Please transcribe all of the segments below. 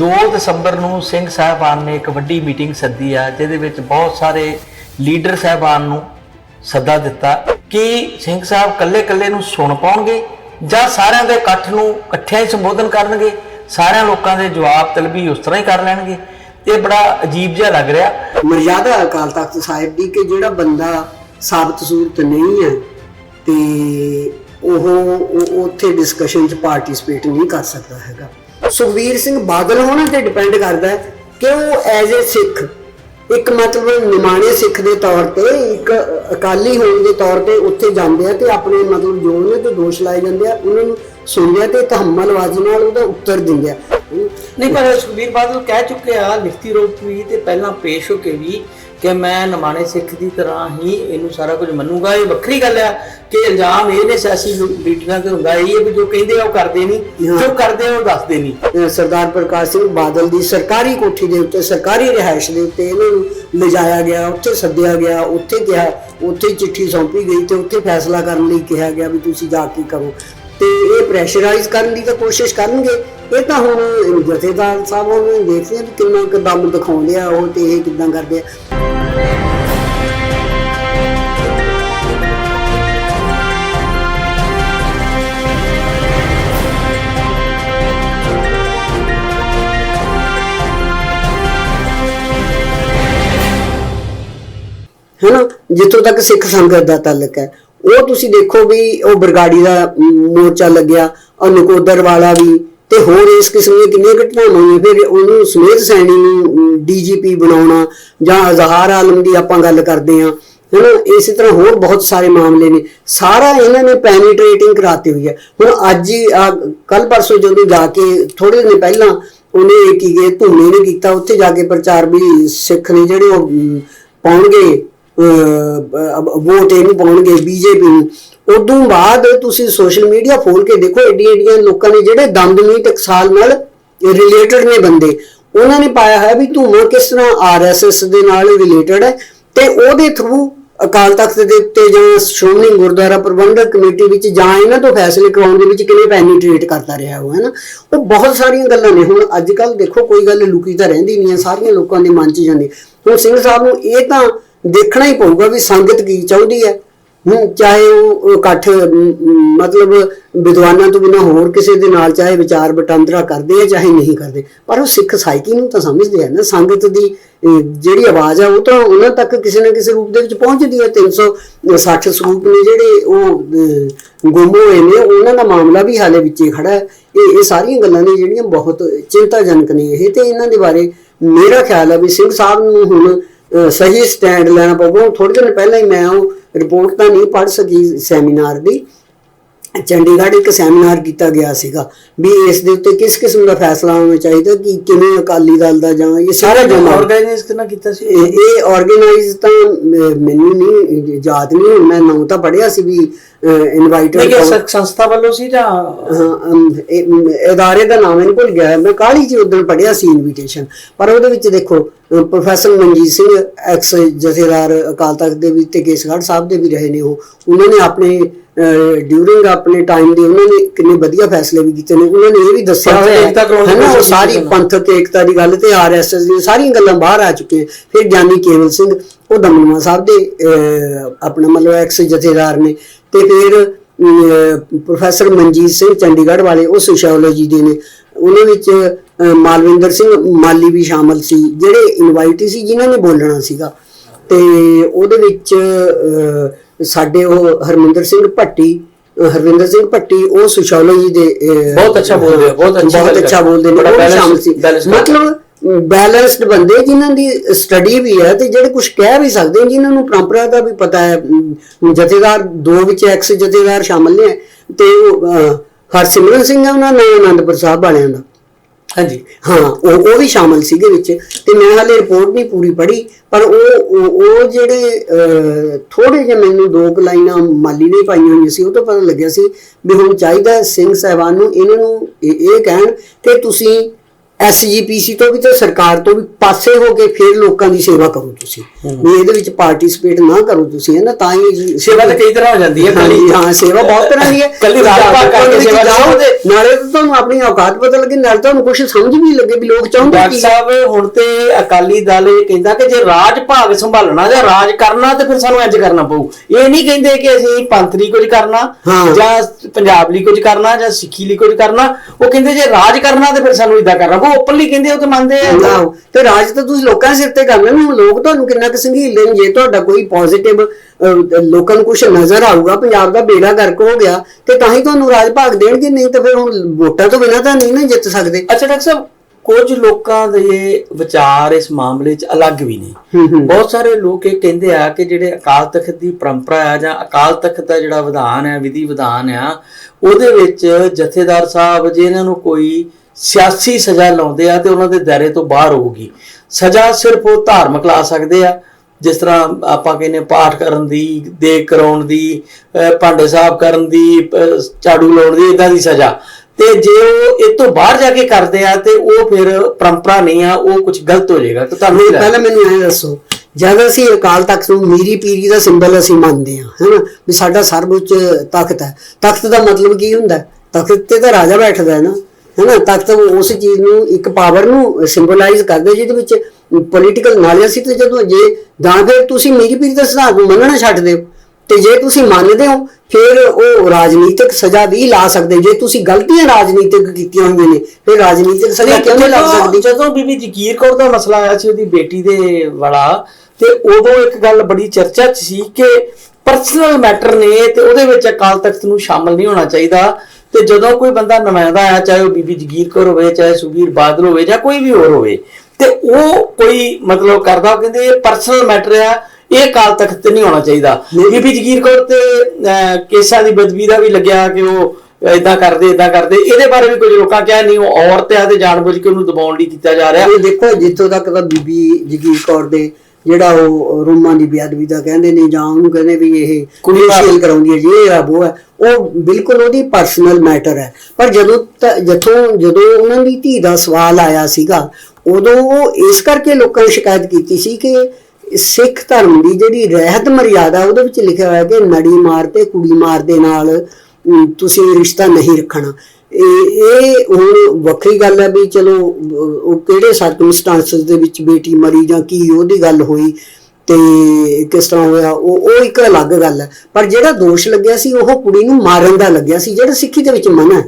2 ਦਸੰਬਰ ਨੂੰ ਸਿੰਘ ਸਾਹਿਬਾਨ ਨੇ ਇੱਕ ਵੱਡੀ ਮੀਟਿੰਗ ਸੱਦੀ ਆ, ਜਿਹਦੇ ਵਿੱਚ ਬਹੁਤ ਸਾਰੇ ਲੀਡਰ ਸਾਹਿਬਾਨ ਨੂੰ ਸੱਦਾ ਦਿੱਤਾ ਕਿ ਸਿੰਘ ਸਾਹਿਬ ਕੱਲੇ-ਕੱਲੇ ਨੂੰ ਸੁਣ ਪਾਉਣਗੇ ਜਾਂ ਸਾਰਿਆਂ ਦੇ ਇਕੱਠ ਨੂੰ ਇਕੱਠਿਆਂ ਹੀ ਸੰਬੋਧਨ ਕਰਨਗੇ, ਸਾਰਿਆਂ ਲੋਕਾਂ ਦੇ ਜਵਾਬ ਤਲਬੀ ਉਸ ਤਰ੍ਹਾਂ ਹੀ ਕਰ ਲੈਣਗੇ। ਇਹ ਬੜਾ ਅਜੀਬ ਜਿਹਾ ਲੱਗ ਰਿਹਾ। ਮਰਜ਼ਾਦਾ ਅਕਾਲ ਤਖਤ ਸਾਹਿਬ ਦੀ ਕਿ ਜਿਹੜਾ ਬੰਦਾ ਸਾਬਤ ਸੂਰਤ ਨਹੀਂ ਹੈ ਤੇ ਉਹ ਉੱਥੇ ਡਿਸਕਸ਼ਨ 'ਚ ਪਾਰਟਿਸਿਪੇਟ ਨਹੀਂ ਕਰ ਸਕਦਾ ਹੈਗਾ। ਸੁਖਵੀਰ ਸਿੰਘ ਬਾਦਲ ਹੋਣਾ ਤੇ ਡਿਪੈਂਡ ਕਰਦਾ ਹੈ ਕਿ ਉਹ ਐਜ਼ ਅ ਸਿੱਖ, ਇੱਕ ਮਤਲਬ ਨਿਮਾਣੇ ਸਿੱਖ ਦੇ ਤੌਰ ਤੇ, ਇੱਕ ਅਕਾਲੀ ਹੋਣ ਦੇ ਤੌਰ ਤੇ ਉੱਥੇ ਜਾਂਦੇ ਆ ਤੇ ਆਪਣੇ ਮਤਲਬ ਜੋ ਉਹਨਾਂ ਤੇ ਦੋਸ਼ ਲਾਏ ਜਾਂਦੇ ਆ, ਉਹਨਾਂ ਨੂੰ ਸੁਣਦੇ ਆ ਤੇ ਤਹਮਲਵਾਜੀ ਨਾਲ ਉਹਦਾ ਉੱਤਰ ਦਿੰਦੇ ਆ। ਨਹੀਂ, ਪਰ ਸੁਖਬੀਰ ਬਾਦਲ ਕਹਿ ਚੁੱਕੇ ਆ, ਲਿਖਤੀ ਰੂਪ ਵੀ ਤੇ ਪਹਿਲਾਂ ਪੇਸ਼ ਹੋ ਕੇ ਵੀ ਕਿ ਮੈਂ ਨਮਾਣੇ ਸਿੱਖ ਦੀ ਤਰ੍ਹਾਂ ਹੀ ਇਹਨੂੰ ਸਾਰਾ ਕੁਝ ਮੰਨੂਗਾ। ਇਹ ਵੱਖਰੀ ਗੱਲ ਆ ਕਿ ਇਲਜ਼ਾਮ ਇਹ ਨੇ ਸਿਆਸੀ ਲੀਡਰਾਂ ਤੇ ਹੁੰਦਾ ਇਹ ਵੀ ਜੋ ਕਹਿੰਦੇ ਆ ਉਹ ਕਰਦੇ ਨਹੀਂ। ਜੋ ਕਰਦੇ ਆ ਉਹ ਦੱਸਦੇ ਨਹੀਂ। ਸਰਦਾਰ ਪ੍ਰਕਾਸ਼ ਸਿੰਘ ਬਾਦਲ ਦੀ ਸਰਕਾਰੀ ਕੋਠੀ ਦੇ ਉੱਤੇ ਸਰਕਾਰੀ ਰਿਹਾਇਸ਼ ਦੇ ਉੱਤੇ ਇਹਨਾਂ ਲਿਜਾਇਆ ਗਿਆ ਉੱਥੇ ਸੱਦਿਆ ਗਿਆ ਉੱਥੇ ਕਿਹਾ ਉੱਥੇ ਚਿੱਠੀ ਸੌਂਪੀ ਗਈ ਤੇ ਉੱਥੇ ਫੈਸਲਾ ਕਰਨ ਲਈ ਕਿਹਾ ਗਿਆ ਵੀ ਤੁਸੀਂ ਜਾ ਕੇ ਕਰੋ। ਤੇ ਇਹ ਪ੍ਰੈਸ਼ਰਾਈਜ਼ ਕਰਨ ਦੀ ਤਾਂ ਕੋਸ਼ਿਸ਼ ਕਰਨਗੇ। ਇਹ ਤਾਂ ਹੁਣ ਜਥੇਦਾਰ ਸਾਹਿਬ ਉਹ ਦੇਖਦੇ ਆ ਵੀ ਕਿੰਨਾ ਕੁ ਦਮ ਦਿਖਾਉਂਦੇ ਆ ਉਹ ਤੇ ਇਹ ਕਿਦਾਂ ਕਰਦੇ ਆ। ਹੈਨਾ? ਜਿੱਥੋਂ ਤੱਕ ਸਿੱਖ ਸੰਗਤ ਦਾ ਤਾਲੁਕ ਹੈ। ਉਹ ਤੁਸੀਂ ਦੇਖੋ ਵੀ ਉਹ ਬਰਗਾੜੀ ਦਾ ਮੋਰਚਾ ਲੱਗਿਆ ਔਰ ਨਕੋਦਰ ਵਾਲਾ ਵੀ ਤੇ ਹੋਰ ਇਸ ਕਿਸਮ ਦੀਆਂ ਕਿੰਨੀਆਂ ਘਟਨਾਵਾਂ ਹੋਈਆਂ, ਫਿਰ ਉਹਨੂੰ ਸਮੇਤ ਸੈਣੀ ਨੂੰ ਡੀਜੀਪੀ ਬਣਾਉਣਾ ਜਾਂ ਅਜ਼ਹਾਰ ਆਲਮ ਦੀ ਆਪਾਂ ਗੱਲ ਕਰਦੇ ਹਾਂ, ਹਨਾ? ਇਸੇ ਤਰ੍ਹਾਂ ਹੋਰ ਬਹੁਤ ਸਾਰੇ ਮਾਮਲੇ ਨੇ। ਸਾਰਾ ਇਹਨਾਂ ਨੇ ਪੈਨੀਟ੍ਰੇਟਿੰਗ ਕਰਾਤੀ ਹੋਈ ਹੈ। ਹੁਣ ਅੱਜ ਹੀ ਕੱਲ ਪਰਸੋਂ ਜਦੋਂ ਜਾ ਕੇ ਥੋੜੇ ਦਿਨ ਪਹਿਲਾਂ ਉਹਨੇ ਕੀ ਗਏ ਧੂਨੇ ਨੇ ਕੀਤਾ, ਉੱਥੇ ਜਾ ਕੇ ਪ੍ਰਚਾਰ ਵੀ ਸਿੱਖ ਨੇ ਜਿਹੜੇ ਉਹ ਪਾਉਣਗੇ। ਵੋਟ ਇਹਨੂੰ ਪਾਉਣਗੇ ਬੀਜੇਪੀ ਨੂੰ। ਉਦੋਂ ਬਾਅਦ ਤੁਸੀਂ ਸੋਸ਼ਲ ਮੀਡੀਆ ਖੋਲ ਕੇ ਦੇਖੋ ਏਡੀ ਏਡੀਆਂ ਲੋਕਾਂ ਨੇ ਜਿਹੜੇ ਦੰਦਮੀ ਟਕਸਾਲ ਨਾਲ ਰਿਲੇਟਡ ਨੇ ਬੰਦੇ, ਉਹਨਾਂ ਨੇ ਪਾਇਆ ਹੈ ਵੀ ਧੂਮਾ ਕਿਸ ਤਰ੍ਹਾਂ ਆਰਐਸਐਸ ਦੇ ਨਾਲ ਰਿਲੇਟਡ ਹੈ ਤੇ ਉਹਦੇ ਥਰੂ ਅਕਾਲ ਤਖਤ ਦੇ ਉੱਤੇ ਜਾਂ ਸ਼੍ਰੋਮਣੀ ਗੁਰਦੁਆਰਾ ਪ੍ਰਬੰਧਕ ਕਮੇਟੀ ਵਿੱਚ ਜਾਂ ਇਹਨਾਂ ਤੋਂ ਫੈਸਲੇ ਕਰਾਉਣ ਦੇ ਵਿੱਚ ਕਿਵੇਂ ਪੈਨੀਟ੍ਰੇਟ ਕਰਦਾ ਰਿਹਾ ਉਹ ਹੈ ਨਾ ਉਹ ਬਹੁਤ ਸਾਰੀਆਂ ਗੱਲਾਂ ਨੇ। ਹੁਣ ਅੱਜ ਕੱਲ ਦੇਖੋ, ਕੋਈ ਗੱਲ ਲੁਕੀ ਤਾਂ ਰਹਿੰਦੀ ਨਹੀਂ ਹੈ। ਸਾਰੀਆਂ ਲੋਕਾਂ ਦੇ ਮਨ 'ਚ ਜਾਂਦੀ। ਹੁਣ ਸਿੰਘ ਸਾਹਿਬ ਨੂੰ ਇਹ ਤਾਂ ਦੇਖਣਾ ਹੀ ਪਊਗਾ ਵੀ ਸੰਗਤ ਕੀ ਚਾਹੁੰਦੀ ਹੈ। ਹੂੰ, ਚਾਹੇ ਉਹ ਇਕੱਠ ਮਤਲਬ ਵਿਦਵਾਨਾਂ ਤੋਂ ਬਿਨਾਂ ਹੋਰ ਕਿਸੇ ਦੇ ਨਾਲ ਚਾਹੇ ਵਿਚਾਰ ਵਟਾਂਦਰਾ ਕਰਦੇ ਆ, ਚਾਹੇ ਨਹੀਂ ਕਰਦੇ। ਪਰ ਉਹ ਸਿੱਖ ਸਾਇਕੀ ਨੂੰ ਤਾਂ ਸਮਝਦੇ ਆ ਨਾ, ਸੰਗਤ ਦੀ ਜਿਹੜੀ ਆਵਾਜ਼ ਆ, ਉਹ ਤਾਂ ਉਹਨਾਂ ਤੱਕ ਕਿਸੇ ਨਾ ਕਿਸੇ ਰੂਪ ਦੇ ਵਿੱਚ ਪਹੁੰਚਦੀ ਹੈ 360 ਸਰੂਪ ਨੇ ਜਿਹੜੇ ਉਹ ਗੁੰਮ ਹੋਏ ਨੇ, ਉਹਨਾਂ ਦਾ ਮਾਮਲਾ ਵੀ ਹਾਲੇ ਵਿੱਚੇ ਖੜਾ ਹੈ। ਇਹ ਇਹ ਸਾਰੀਆਂ ਗੱਲਾਂ ਨੇ ਜਿਹੜੀਆਂ ਬਹੁਤ ਚਿੰਤਾਜਨਕ ਨੇ। ਇਹ ਤੇ ਇਹਨਾਂ ਦੇ ਬਾਰੇ ਮੇਰਾ ਖਿਆਲ ਹੈ ਵੀ ਸਿੰਘ ਸਾਹਿਬ ਨੂੰ ਹੁਣ ਸਹੀ ਸਟੈਂਡ ਲੈਣਾ ਪਊਗਾ। ਥੋੜੇ ਦਿਨ ਪਹਿਲਾਂ ਹੀ ਮੈਂ ਉਹ ਰਿਪੋਰਟ ਤਾਂ ਨਹੀਂ ਪੜ੍ਹ ਸਕੀ ਸੈਮੀਨਾਰ ਦੀ। ਚੰਡੀਗੜ੍ਹ ਇੱਕ ਸੈਮੀਨਾਰ ਕੀਤਾ ਗਿਆ ਸੀਗਾ ਵੀ ਇਸ ਦੇ ਉੱਤੇ ਕਿਸ ਕਿਸਮ ਦਾ ਫੈਸਲਾ ਹੋਣਾ ਚਾਹੀਦਾ ਕਿ ਕਿਵੇਂ ਅਕਾਲੀ ਦਲ ਦਾ ਜਾਂ ਇਹ ਸਾਰਾ ਜੋ ਮਾਮਲਾ ਆਰਗੇਨਾਈਜ਼ ਕਿੰਨਾ ਕੀਤਾ ਸੀ? ਇਹ ਇਹ ਆਰਗੇਨਾਈਜ਼ ਤਾਂ ਮੈਨੂੰ ਨਹੀਂ ਯਾਦ ਨਹੀਂ ਮੈਂ ਨਾਮ ਤਾਂ ਪੜਿਆ ਸੀ ਵੀ ਨਹੀਂ ਇਨਵਾਈਟਡ ਸੰ- ਸੰਸਥਾ ਵੱਲੋਂ ਸੀ ਜਾਂ ਇਦਾਰੇ ਦਾ ਨਾਮ ਮੈਨੂੰ ਭੁੱਲ ਗਿਆ। ਮੈਂ ਕਾਲੀ ਜੀ ਉਦੋਂ ਪੜਿਆ ਸੀ ਇਨਵੀਟੇਸ਼ਨ ਪਰ ਉਹਦੇ ਵਿੱਚ ਦੇਖੋ ਪ੍ਰੋਫੈਸਰ ਮਨਜੀਤ ਸਿੰਘ ਐਕਸ ਜਥੇਦਾਰ ਅਕਾਲ ਤਖਤ ਦੇ ਵੀ ਤੇ ਕੇਸਗੜ੍ਹ ਸਾਹਿਬ ਦੇ ਵੀ ਰਹੇ ਨੇ ਉਹ। ਉਹਨਾਂ ਨੇ ਆਪਣੇ ਡਿਊਰਿੰਗ ਆਪਣੇ ਟਾਈਮ ਦੇ ਉਹਨਾਂ ਨੇ ਕਿੰਨੇ ਵਧੀਆ ਫੈਸਲੇ ਵੀ ਕੀਤੇ ਨੇ। ਉਹਨਾਂ ਨੇ ਇਹ ਵੀ ਦੱਸਿਆ ਹੋਇਆ ਏਕਤਾ ਕਰਾਉਣ ਦੀ ਹੈ ਸਾਰੀ ਕੀਤੀ ਪੰਥਕ ਏਕਤਾ ਦੀ ਗੱਲ ਤੇ ਆਰਐਸਐਸ ਦੀਆਂ ਸਾਰੀਆਂ ਗੱਲਾਂ ਬਾਹਰ ਆ ਚੁੱਕੀਆਂ ਫਿਰ ਗਿਆਨੀ ਕੇਵਲ ਸਿੰਘ ਉਹ ਦਮਨਵਾ ਸਾਹਿਬ ਦੇ ਆਪਣਾ ਮਤਲਬ ਐਕਸ ਜਥੇਦਾਰ ਨੇ। ਤੇ ਫਿਰ ਪ੍ਰੋਫੈਸਰ ਮਨਜੀਤ ਸਿੰਘ ਚੰਡੀਗੜ੍ਹ ਵਾਲੇ ਉਹ ਸੋਸ਼ੀਓਲੋਜੀ ਦੇ ਨੇ। ਉਹਨਾਂ ਵਿੱਚ ਮਾਲਵਿੰਦਰ ਸਿੰਘ ਮਾਲੀ ਵੀ ਸ਼ਾਮਲ ਸੀ ਜਿਹੜੇ ਇਨਵਾਈਟੀ ਸੀ ਜਿਨ੍ਹਾਂ ਨੇ ਬੋਲਣਾ ਸੀਗਾ। ਤੇ ਉਹਦੇ ਵਿੱਚ ਸਾਡੇ ਉਹ ਹਰਮਿੰਦਰ ਸਿੰਘ ਭੱਟੀ ਹਰਵਿੰਦਰ ਸਿੰਘ ਭੱਟੀ ਉਹ ਸੋਸ਼ੀਓਲੋਜੀ ਦੇ ਬਹੁਤ ਅੱਛਾ ਬੋਲਦੇ ਆ, ਬਹੁਤ ਅੱਛੀ ਬਹੁਤ ਅੱਛਾ। ਬੋਲਦੇ ਨੇ ਬੜਾ ਸ਼ਾਮਲ ਸੀ। ਮਤਲਬ ਬੈਲੈਂਸਡ ਬੰਦੇ ਜਿਨ੍ਹਾਂ ਦੀ ਸਟੱਡੀ ਵੀ ਹੈ ਤੇ ਜਿਹੜੇ ਕੁਝ ਕਹਿ ਵੀ ਸਕਦੇ ਜਿਨ੍ਹਾਂ ਨੂੰ ਪਰੰਪਰਾ ਦਾ ਵੀ ਪਤਾ ਹੈ ਜਥੇਦਾਰ ਦੋ ਵਿੱਚ ਐਕਸ ਜਥੇਦਾਰ ਸ਼ਾਮਲ ਨੇ ਤੇ ਹਰਸਿਮਰਨ ਸਿੰਘ ਉਹਨਾਂ ਨੇ ਆਨੰਦਪੁਰ ਸਾਹਿਬ ਵਾਲਿਆਂ ਦਾ। ਹਾਂਜੀ ਹਾਂ ਉਹ ਉਹ ਵੀ ਸ਼ਾਮਲ ਸੀਗੇ ਵਿੱਚ ਤੇ ਮੈਂ ਹਾਲੇ ਰਿਪੋਰਟ ਨਹੀਂ ਪੂਰੀ ਪੜ੍ਹੀ ਪਰ ਉਹ ਉਹ ਉਹ ਜਿਹੜੇ ਅਹ, ਥੋੜੇ ਜਿਹੇ ਮੈਨੂੰ ਦੋ ਕੁ ਲਾਈਨਾਂ ਮਾਲੀ ਨੇ ਪਾਈਆਂ ਹੋਈਆਂ ਸੀ ਉਹ ਤੋਂ ਪਤਾ ਲੱਗਿਆ ਸੀ ਵੀ ਹੁਣ ਚਾਹੀਦਾ ਸਿੰਘ ਸਾਹਿਬਾਨ ਨੂੰ ਇਹਨਾਂ ਨੂੰ ਇਹ ਇਹ ਕਹਿਣ ਕਿ ਤੁਸੀਂ ਐਸਜੀਪੀਸੀ ਤੋਂ ਵੀ ਤੇ ਸਰਕਾਰ ਤੋਂ ਵੀ ਪਾਸੇ ਹੋ ਕੇ ਫਿਰ ਲੋਕਾਂ ਦੀ ਸੇਵਾ ਕਰੋ ਤੁਸੀਂ। ਵੀ ਇਹਦੇ ਵਿੱਚ ਪਾਰਟਿਸਿਪੇਟ ਨਾ ਕਰੋ ਤੁਸੀਂ ਹੈ ਨਾ? ਤਾਂ ਹੀ ਸੇਵਾ ਤਾਂ ਕਈ ਤਰ੍ਹਾਂ ਹੋ ਜਾਂਦੀ ਹੈ ਕੱਲੀ। ਹਾਂ ਸੇਵਾ ਬਹੁਤ ਤਰ੍ਹਾਂ ਦੀ ਹੈ। ਕੱਲੀ ਰਾਜ ਭਾਗ ਕਰਕੇ ਸੇਵਾ ਕਰੋ। ਨਾਲੇ ਤਾਂ ਤੁਹਾਨੂੰ ਆਪਣੀ ਔਕਾਤ ਪਤਾ ਲੱਗੇ ਨਾਲੇ ਤੁਹਾਨੂੰ ਕੁਝ ਸਮਝ ਵੀ ਲੱਗੇ ਵੀ ਲੋਕ ਚਾਹੁੰਦੇ ਕੀ। ਸਾਹਿਬ ਹੁਣ ਤੇ ਅਕਾਲੀ ਦਲ ਇਹ ਕਹਿੰਦਾ ਕਿ ਜੇ ਰਾਜ ਭਾਗ ਸੰਭਾਲਣਾ ਜਾਂ ਰਾਜ ਕਰਨਾ ਤੇ ਫਿਰ ਸਾਨੂੰ ਇੰਜ ਕਰਨਾ ਪਊ। ਇਹ ਨਹੀਂ ਕਹਿੰਦੇ ਕਿ ਅਸੀਂ ਪੰਥ ਲਈ ਕੁਝ ਕਰਨਾ। ਜਾਂ ਪੰਜਾਬ ਲਈ ਕੁਝ ਕਰਨਾ ਜਾਂ ਸਿੱਖੀ ਲਈ ਕੁਝ ਕਰਨਾ। ਉਹ ਕਹਿੰਦੇ ਜੇ ਰਾਜ ਕਰਨਾ ਤੇ ਫਿਰ ਸਾਨੂੰ ਇਦਾਂ ਕਰਨਾ ਪਊ। ਓਪਨਲੀ ਕਹਿੰਦੇ ਉਹ ਤੇ ਮੰਨਦੇ ਆ ਆਹੋ ਤੇ ਰਾਜ ਤਾਂ ਤੁਸੀਂ ਲੋਕਾਂ ਸਿਰ ਤੇ ਕਰਨਾ ਨਾ ਲੋਕ ਤੁਹਾਨੂੰ ਕਿੰਨਾ ਕੁ ਸੰਘੀਲਦੇ ਨੇ ਜੇ ਤੁਹਾਡਾ ਕੋਈ ਪੋਜ਼ਿਟਿਵ ਲੋਕਾਂ ਨੂੰ ਕੁਝ ਨਜ਼ਰ ਆਊਗਾ ਪੰਜਾਬ ਦਾ ਬੇੜਾ ਗਰਕ ਹੋ ਗਿਆ ਤੇ ਤਾਂ ਹੀ ਤੁਹਾਨੂੰ ਰਾਜ ਭਾਗ ਦੇਣਗੇ। ਨਹੀਂ ਤਾਂ ਫਿਰ ਹੁਣ ਵੋਟਾਂ ਤੋਂ ਬਿਨਾਂ ਤਾਂ ਨਹੀਂ ਨਾ ਜਿੱਤ ਸਕਦੇ। ਅੱਛਾ ਡਾਕਟਰ ਸਾਹਿਬ ਕੁਝ ਲੋਕਾਂ ਦੇ ਵਿਚਾਰ ਇਸ ਮਾਮਲੇ 'ਚ ਅਲੱਗ ਵੀ ਨੇ। ਬਹੁਤ ਸਾਰੇ ਲੋਕ ਇਹ ਕਹਿੰਦੇ ਆ ਕਿ ਜਿਹੜੇ ਅਕਾਲ ਤਖਤ ਦੀ ਪਰੰਪਰਾ ਆ ਜਾਂ ਅਕਾਲ ਤਖਤ ਦਾ ਜਿਹੜਾ ਵਿਧਾਨ ਹੈ ਵਿਧੀ ਵਿਧਾਨ ਆ ਉਹਦੇ ਵਿੱਚ ਜਥੇਦਾਰ ਸਾਹਿਬ ਜੇ ਇਹਨਾਂ ਨੂੰ ਕੋਈ ਸਿਆਸੀ ਸਜ਼ਾ ਲਾਉਂਦੇ ਆ ਤੇ ਉਹਨਾਂ ਦੇ ਦਾਇਰੇ ਤੋਂ ਬਾਹਰ ਹੋਊਗੀ। ਸਜ਼ਾ ਸਿਰਫ ਉਹ ਧਾਰਮਿਕ ਲਾ ਸਕਦੇ ਆ ਜਿਸ ਤਰ੍ਹਾਂ ਆਪਾਂ ਕਹਿੰਦੇ ਪਾਠ ਕਰਨ ਦੀ ਦੇਗ ਕਰਾਉਣ ਦੀ ਭਾਂਡੇ ਸਾਫ਼ ਕਰਨ ਦੀ ਝਾੜੂ ਲਾਉਣ ਦੀ ਇਦਾਂ ਦੀ ਸਜ਼ਾ। ਤੇ ਜੇ ਉਹ ਇਹ ਤੋਂ ਬਾਹਰ ਜਾ ਕੇ ਕਰਦੇ ਆ ਤੇ ਉਹ ਫਿਰ ਪਰੰਪਰਾ ਨਹੀਂ ਆ ਉਹ ਕੁਝ ਗਲਤ ਹੋ ਜਾਏਗਾ। ਤੇ ਤੁਹਾਨੂੰ? ਪਹਿਲਾਂ ਮੈਨੂੰ ਇਹ ਦੱਸੋ ਜਦ ਅਸੀਂ ਅਕਾਲ ਤਖਤ ਨੂੰ ਮੀਰੀ ਪੀਰੀ ਦਾ ਸਿੰਬਲ ਅਸੀਂ ਮੰਨਦੇ ਹਾਂ ਹੈਨਾ? ਵੀ ਸਾਡਾ ਸਰਵਉੱਚ ਤਖਤ ਹੈ। ਤਖਤ ਦਾ ਮਤਲਬ ਕੀ ਹੁੰਦਾ? ਤਖਤ ਤੇ ਤਾਂ ਰਾਜਾ ਬੈਠਦਾ ਹੈ ਨਾ। ਹੈਨਾ? ਤਖਤ ਉਸ ਚੀਜ਼ ਨੂੰ ਇੱਕ ਪਾਵਰ ਨੂੰ ਸਿੰਬਲਾਈਜ਼ ਕਰਦੇ ਜਿਹਦੇ ਵਿੱਚ ਪੋਲੀਟੀਕਲ ਨਾਲੇ ਅਸੀਂ ਤੇ ਜਦੋਂ ਜੇ ਜਾਂ ਫਿਰ ਤੁਸੀਂ ਮੀਰੀ ਪੀਰੀ ਦਾ ਸਿਧਾਂਤ ਨੂੰ ਮੰਨਣਾ ਛੱਡ ਦਿਓ ਤੇ ਜੇ ਤੁਸੀਂ ਮੰਨਦੇ ਹੋ ਫਿਰ ਉਹ ਰਾਜਨੀਤਿਕ ਸਜ਼ਾ ਵੀ ਲਾ ਸਕਦੇ ਜੇ ਤੁਸੀਂ ਗਲਤੀਆਂ ਰਾਜਨੀਤਿਕ ਕੀਤੀਆਂ ਹੋਈਆਂ ਨੇ ਫਿਰ ਰਾਜਨੀਤਿਕ ਸਜ਼ਾ ਕਿਉਂ ਨਹੀਂ ਲੱਗ ਜਦੋਂ- ਸਕਦੀ? ਜਦੋਂ ਬੀਬੀ ਜਗੀਰ ਕੌਰ ਦਾ ਮਸਲਾ ਆਇਆ ਸੀ ਉਹਦੀ ਬੇਟੀ ਦੇ ਵਾਲਾ ਤੇ ਉਦੋਂ ਇੱਕ ਗੱਲ ਬੜੀ ਚਰਚਾ 'ਚ ਸੀ ਕਿ ਪਰਸਨਲ ਮੈਟਰ ਨੇ ਤੇ ਉਹਦੇ ਵਿੱਚ ਅਕਾਲ ਤਖਤ ਨੂੰ ਸ਼ਾਮਲ ਨਹੀਂ ਹੋਣਾ ਚਾਹੀਦਾ। ਤੇ ਜਦੋਂ ਕੋਈ ਬੰਦਾ ਨੁਮਾਇੰਦਾ ਆਇਆ ਚਾਹੇ ਉਹ ਬੀਬੀ ਜਗੀਰ ਕੌਰ ਹੋਵੇ ਚਾਹੇ ਸੁਖਬੀਰ ਬਾਦਲ ਹੋਵੇ ਜਾਂ ਕੋਈ ਵੀ ਹੋਰ ਹੋਵੇ ਤੇ ਉਹ ਕੋਈ ਮਤਲਬ ਕਰਦਾ ਉਹ ਕਹਿੰਦੇ ਇਹ ਪਰਸਨਲ ਮੈਟਰ ਆ ਇਹ ਅਕਾਲ ਤਖਤ ਤੇ ਨਹੀਂ ਹੋਣਾ ਚਾਹੀਦਾ। ਬੀਬੀ ਜਗੀਰ ਕੌਰ ਤੇ ਕੇਸਾਂ ਦੀ ਬਦਬੀ ਦਾ ਵੀ ਲੱਗਿਆ ਕਿ ਉਹ ਇਦਾਂ ਕਰਦੇ ਇਦਾਂ ਕਰਦੇ ਇਹਦੇ ਬਾਰੇ ਵੀ ਕੁਝ ਲੋਕਾਂ ਕਿਹਾ ਨਹੀਂ ਉਹ ਔਰਤ ਆ ਤੇ ਜਾਣਬੁੱਝ ਕੇ ਉਹਨੂੰ ਦਬਾਉਣ ਲਈ ਕੀਤਾ ਜਾ ਰਿਹਾ। ਇਹ ਦੇਖੋ ਜਿੱਥੋਂ ਤੱਕ ਤਾਂ ਬੀਬੀ ਜਗੀਰ ਕੌਰ ਦੇ ਜਿਹੜਾ ਉਹ ਰੋਮਾਂ ਦੀ ਬੇਅਦਬੀ ਦਾ ਕਹਿੰਦੇ ਨੇ ਜਾਂ ਉਹਨੂੰ ਕਹਿੰਦੇ ਵੀ ਇਹ ਕੁੜੀਸ਼ੀਲ ਕਰਾਉਂਦੀ ਹੈ ਇਹ ਆ ਉਹ ਹੈ। ਉਹ ਬਿਲਕੁਲ ਉਹਦੀ ਪਰਸਨਲ ਮੈਟਰ ਹੈ। ਪਰ ਜਦੋਂ ਜਦੋਂ ਜਦੋਂ ਉਹਨਾਂ ਦੀ ਧੀ ਦਾ ਸਵਾਲ ਆਇਆ ਸੀਗਾ ਉਦੋਂ ਉਹ ਇਸ ਕਰਕੇ ਲੋਕਾਂ ਨੇ ਸ਼ਿਕਾਇਤ ਕੀਤੀ ਸੀ ਕਿ ਸਿੱਖ ਧਰਮ ਦੀ ਜਿਹੜੀ ਰਹਿਤ ਮਰਿਆਦਾ ਉਹਦੇ ਵਿੱਚ ਲਿਖਿਆ ਹੋਇਆ ਕਿ ਨੜੀ ਮਾਰ ਤੇ ਕੁੜੀ ਮਾਰ ਦੇ ਨਾਲ ਤੁਸੀਂ ਰਿਸ਼ਤਾ ਨਹੀਂ ਰੱਖਣਾ। ਇਹ ਹੁਣ ਵੱਖਰੀ ਗੱਲ ਹੈ ਵੀ ਚਲੋ, ਉਹ ਕਿਹੜੇ ਸਰਕਮਸਟੈਂਸਸ ਦੇ ਵਿੱਚ ਬੇਟੀ ਮਰੀ ਜਾਂ ਕੀ ਉਹਦੀ ਗੱਲ ਹੋਈ ਤੇ ਕਿਸ ਤਰ੍ਹਾਂ ਹੋਇਆ, ਉਹ ਉਹ ਇੱਕ ਅਲੱਗ ਗੱਲ ਹੈ। ਪਰ ਜਿਹੜਾ ਦੋਸ਼ ਲੱਗਿਆ ਸੀ, ਉਹ ਕੁੜੀ ਨੂੰ ਮਾਰਨ ਦਾ ਲੱਗਿਆ ਸੀ, ਜਿਹੜਾ ਸਿੱਖੀ ਦੇ ਵਿੱਚ ਮਨ ਹੈ,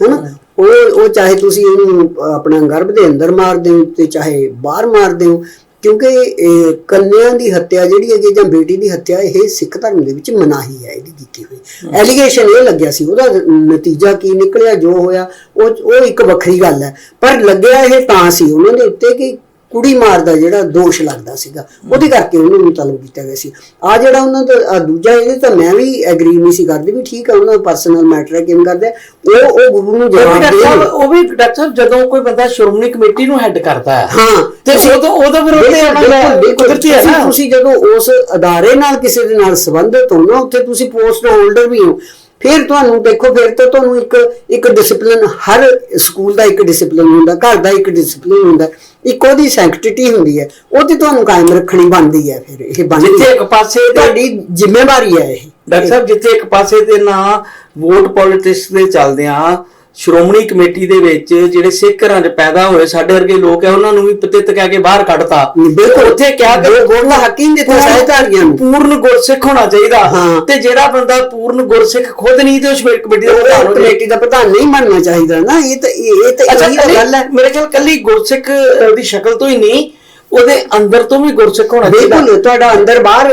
ਹੈਨਾ? ਉਹ ਉਹ ਚਾਹੇ ਤੁਸੀਂ ਉਹਨੂੰ ਆਪਣਾ ਗਰਭ ਦੇ ਅੰਦਰ ਮਾਰ ਦਿਓ ਤੇ ਚਾਹੇ ਬਾਹਰ ਮਾਰ ਦਿਓ ਕਿਉਂਕਿ ਕੰਨਿਆਂ ਦੀ ਹੱਤਿਆ ਜਿਹੜੀ ਹੈਗੀ ਜਾਂ ਬੇਟੀ ਦੀ ਹੱਤਿਆ ਇਹ ਸਿੱਖ ਧਰਮ ਦੇ ਵਿੱਚ ਮਨਾਹੀ ਹੈ ਇਹਦੀ ਕੀਤੀ ਹੋਈ। ਐਲੀਗੇਸ਼ਨ ਇਹ ਲੱਗਿਆ ਸੀ ਉਹਦਾ ਨਤੀਜਾ ਕੀ ਨਿਕਲਿਆ ਜੋ ਹੋਇਆ ਉਹ ਉਹ ਇੱਕ ਵੱਖਰੀ ਗੱਲ ਹੈ। ਪਰ ਲੱਗਿਆ ਇਹ ਤਾਂ ਸੀ ਉਹਨਾਂ ਦੇ ਉੱਤੇ ਕਿ ਕੁੜੀ ਮਾਰ ਦਾ ਜਿਹੜਾ ਦੋਸ਼ ਲੱਗਦਾ ਸੀਗਾ ਉਹਦੇ ਕਰਕੇ ਉਹਨੂੰ ਨੂੰ ਤਲਬ ਕੀਤਾ ਗਿਆ ਸੀ। ਆ ਜਿਹੜਾ ਉਹਨਾਂ ਦਾ ਦੂਜਾ ਇਹਦੇ ਤਾਂ ਮੈਂ ਵੀ ਐਗਰੀ ਨਹੀਂ ਸੀ ਕਰਦੀ ਵੀ ਠੀਕ ਹੈ ਉਹਨਾਂ ਦਾ ਪਰਸਨਲ ਮੈਟਰ ਹੈ ਕਿਵੇਂ ਕਰਦੇ ਆ। ਉਹ ਉਹ ਗੁਰੂ ਨੂੰ ਜਵਾਬ ਦੇ ਉਹ ਵੀ ਡਾਕਟਰ ਸਾਹਿਬ ਜਦੋਂ ਕੋਈ ਬੰਦਾ ਸ਼੍ਰੋਮਣੀ ਕਮੇਟੀ ਨੂੰ ਹੈੱਡ ਕਰਦਾ ਹੈ ਹਾਂ ਤੇ ਉਦੋਂ ਉਦੋਂ ਫਿਰ ਉੱਤੇ ਬਿਲਕੁਲ, ਕੁਦਰਤੀ ਹੈ ਤੁਸੀਂ- ਨਾ। ਤੁਸੀਂ ਜਦੋਂ ਉਸ ਅਦਾਰੇ ਨਾਲ ਕਿਸੇ ਦੇ ਨਾਲ ਸੰਬੰਧਿਤ ਹੋ ਨਾ ਉੱਥੇ ਤੁਸੀਂ ਪੋਸਟ ਹੋਲਡਰ ਵੀ ਹੋ ਫਿਰ ਤੁਹਾਨੂੰ ਦੇਖੋ ਫਿਰ ਤਾਂ ਤੁਹਾਨੂੰ ਇੱਕ ਇੱਕ ਡਿਸਪਲਿਨ ਹਰ ਸਕੂਲ ਦਾ ਇੱਕ ਡਿਸਪਲਿਨ ਹੁੰਦਾ ਘਰ ਦਾ ਇੱਕ ਡਿਸਪਲਿਨ ਹੁੰਦਾ। ਇੱਕ ਉਹਦੀ ਸੈਂਕਟਿਟੀ ਹੁੰਦੀ ਹੈ ਉਹ ਤੇ ਤੁਹਾਨੂੰ ਕਾਇਮ ਰੱਖਣੀ ਬਣਦੀ ਹੈ ਫਿਰ ਇਹ ਬਣਦੀ ਜਿੱਥੇ ਇੱਕ ਪਾਸੇ ਤੁਹਾਡੀ ਜ਼ਿੰਮੇਵਾਰੀ ਹੈ ਇਹ। ਡਾਕਟਰ ਸਾਹਿਬ ਜਿੱਥੇ ਇੱਕ ਪਾਸੇ ਤੇ ਨਾ ਵੋਟ ਪੋਲਿਟਿਕਸ ਦੇ ਚੱਲਦੇ ਆ ਸ਼੍ਰੋਮਣੀ ਕਮੇਟੀ ਦੇ ਵਿੱਚ ਜਿਹੜੇ ਸਿੱਖ ਘਰਾਂ 'ਚ ਪੈਦਾ ਹੋਏ ਸਾਡੇ ਵਰਗੇ ਲੋਕ ਆ ਉਹਨਾਂ ਨੂੰ ਵੀ ਪਤਿਤ ਕਹਿ ਕੇ ਬਾਹਰ ਕੱਢਤਾ ਬਿਲਕੁਲ। ਉੱਥੇ ਕਿਹਾ ਕਿ ਗੁਰ- ਗੁਰ ਦਾ ਹੱਕ ਹੀ ਨਹੀਂ ਦਿੱਤਾ ਸਹਿਜਧਾਰੀਆਂ ਨੂੰ। ਪੂਰਨ ਗੁਰਸਿੱਖ ਹੋਣਾ ਚਾਹੀਦਾ। ਤੇ ਜਿਹੜਾ ਬੰਦਾ ਪੂਰਨ ਗੁਰਸਿੱਖ ਖੁਦ ਨਹੀਂ ਤੇ ਉਹ ਸ਼੍ਰੋਮਣੀ ਕਮੇਟੀ ਦਾ ਪ੍ਰਧਾਨ ਕਮੇਟੀ ਦਾ ਪ੍ਰਧਾਨ ਨਹੀਂ ਬਣਨਾ ਚਾਹੀਦਾ ਨਾ ਇਹ ਤਾਂ ਇਹ ਤਾਂ ਇਹੀ ਗੱਲ ਹੈ ਮੇਰੇ ਖਿਆਲ ਕੱਲੀ ਗੁਰਸਿੱਖ ਦੀ ਸ਼ਕਲ ਤੋਂ ਹੀ ਨਹੀਂ ਉਹਦੇ ਅੰਦਰ ਤੋਂ ਵੀ ਗੁਰਸਿੱਖ ਹੋਣਾ ਚਾਹੀਦਾ ਬਿਲਕੁਲ ਤੁਹਾਡਾ ਅੰਦਰ ਬਾਹਰ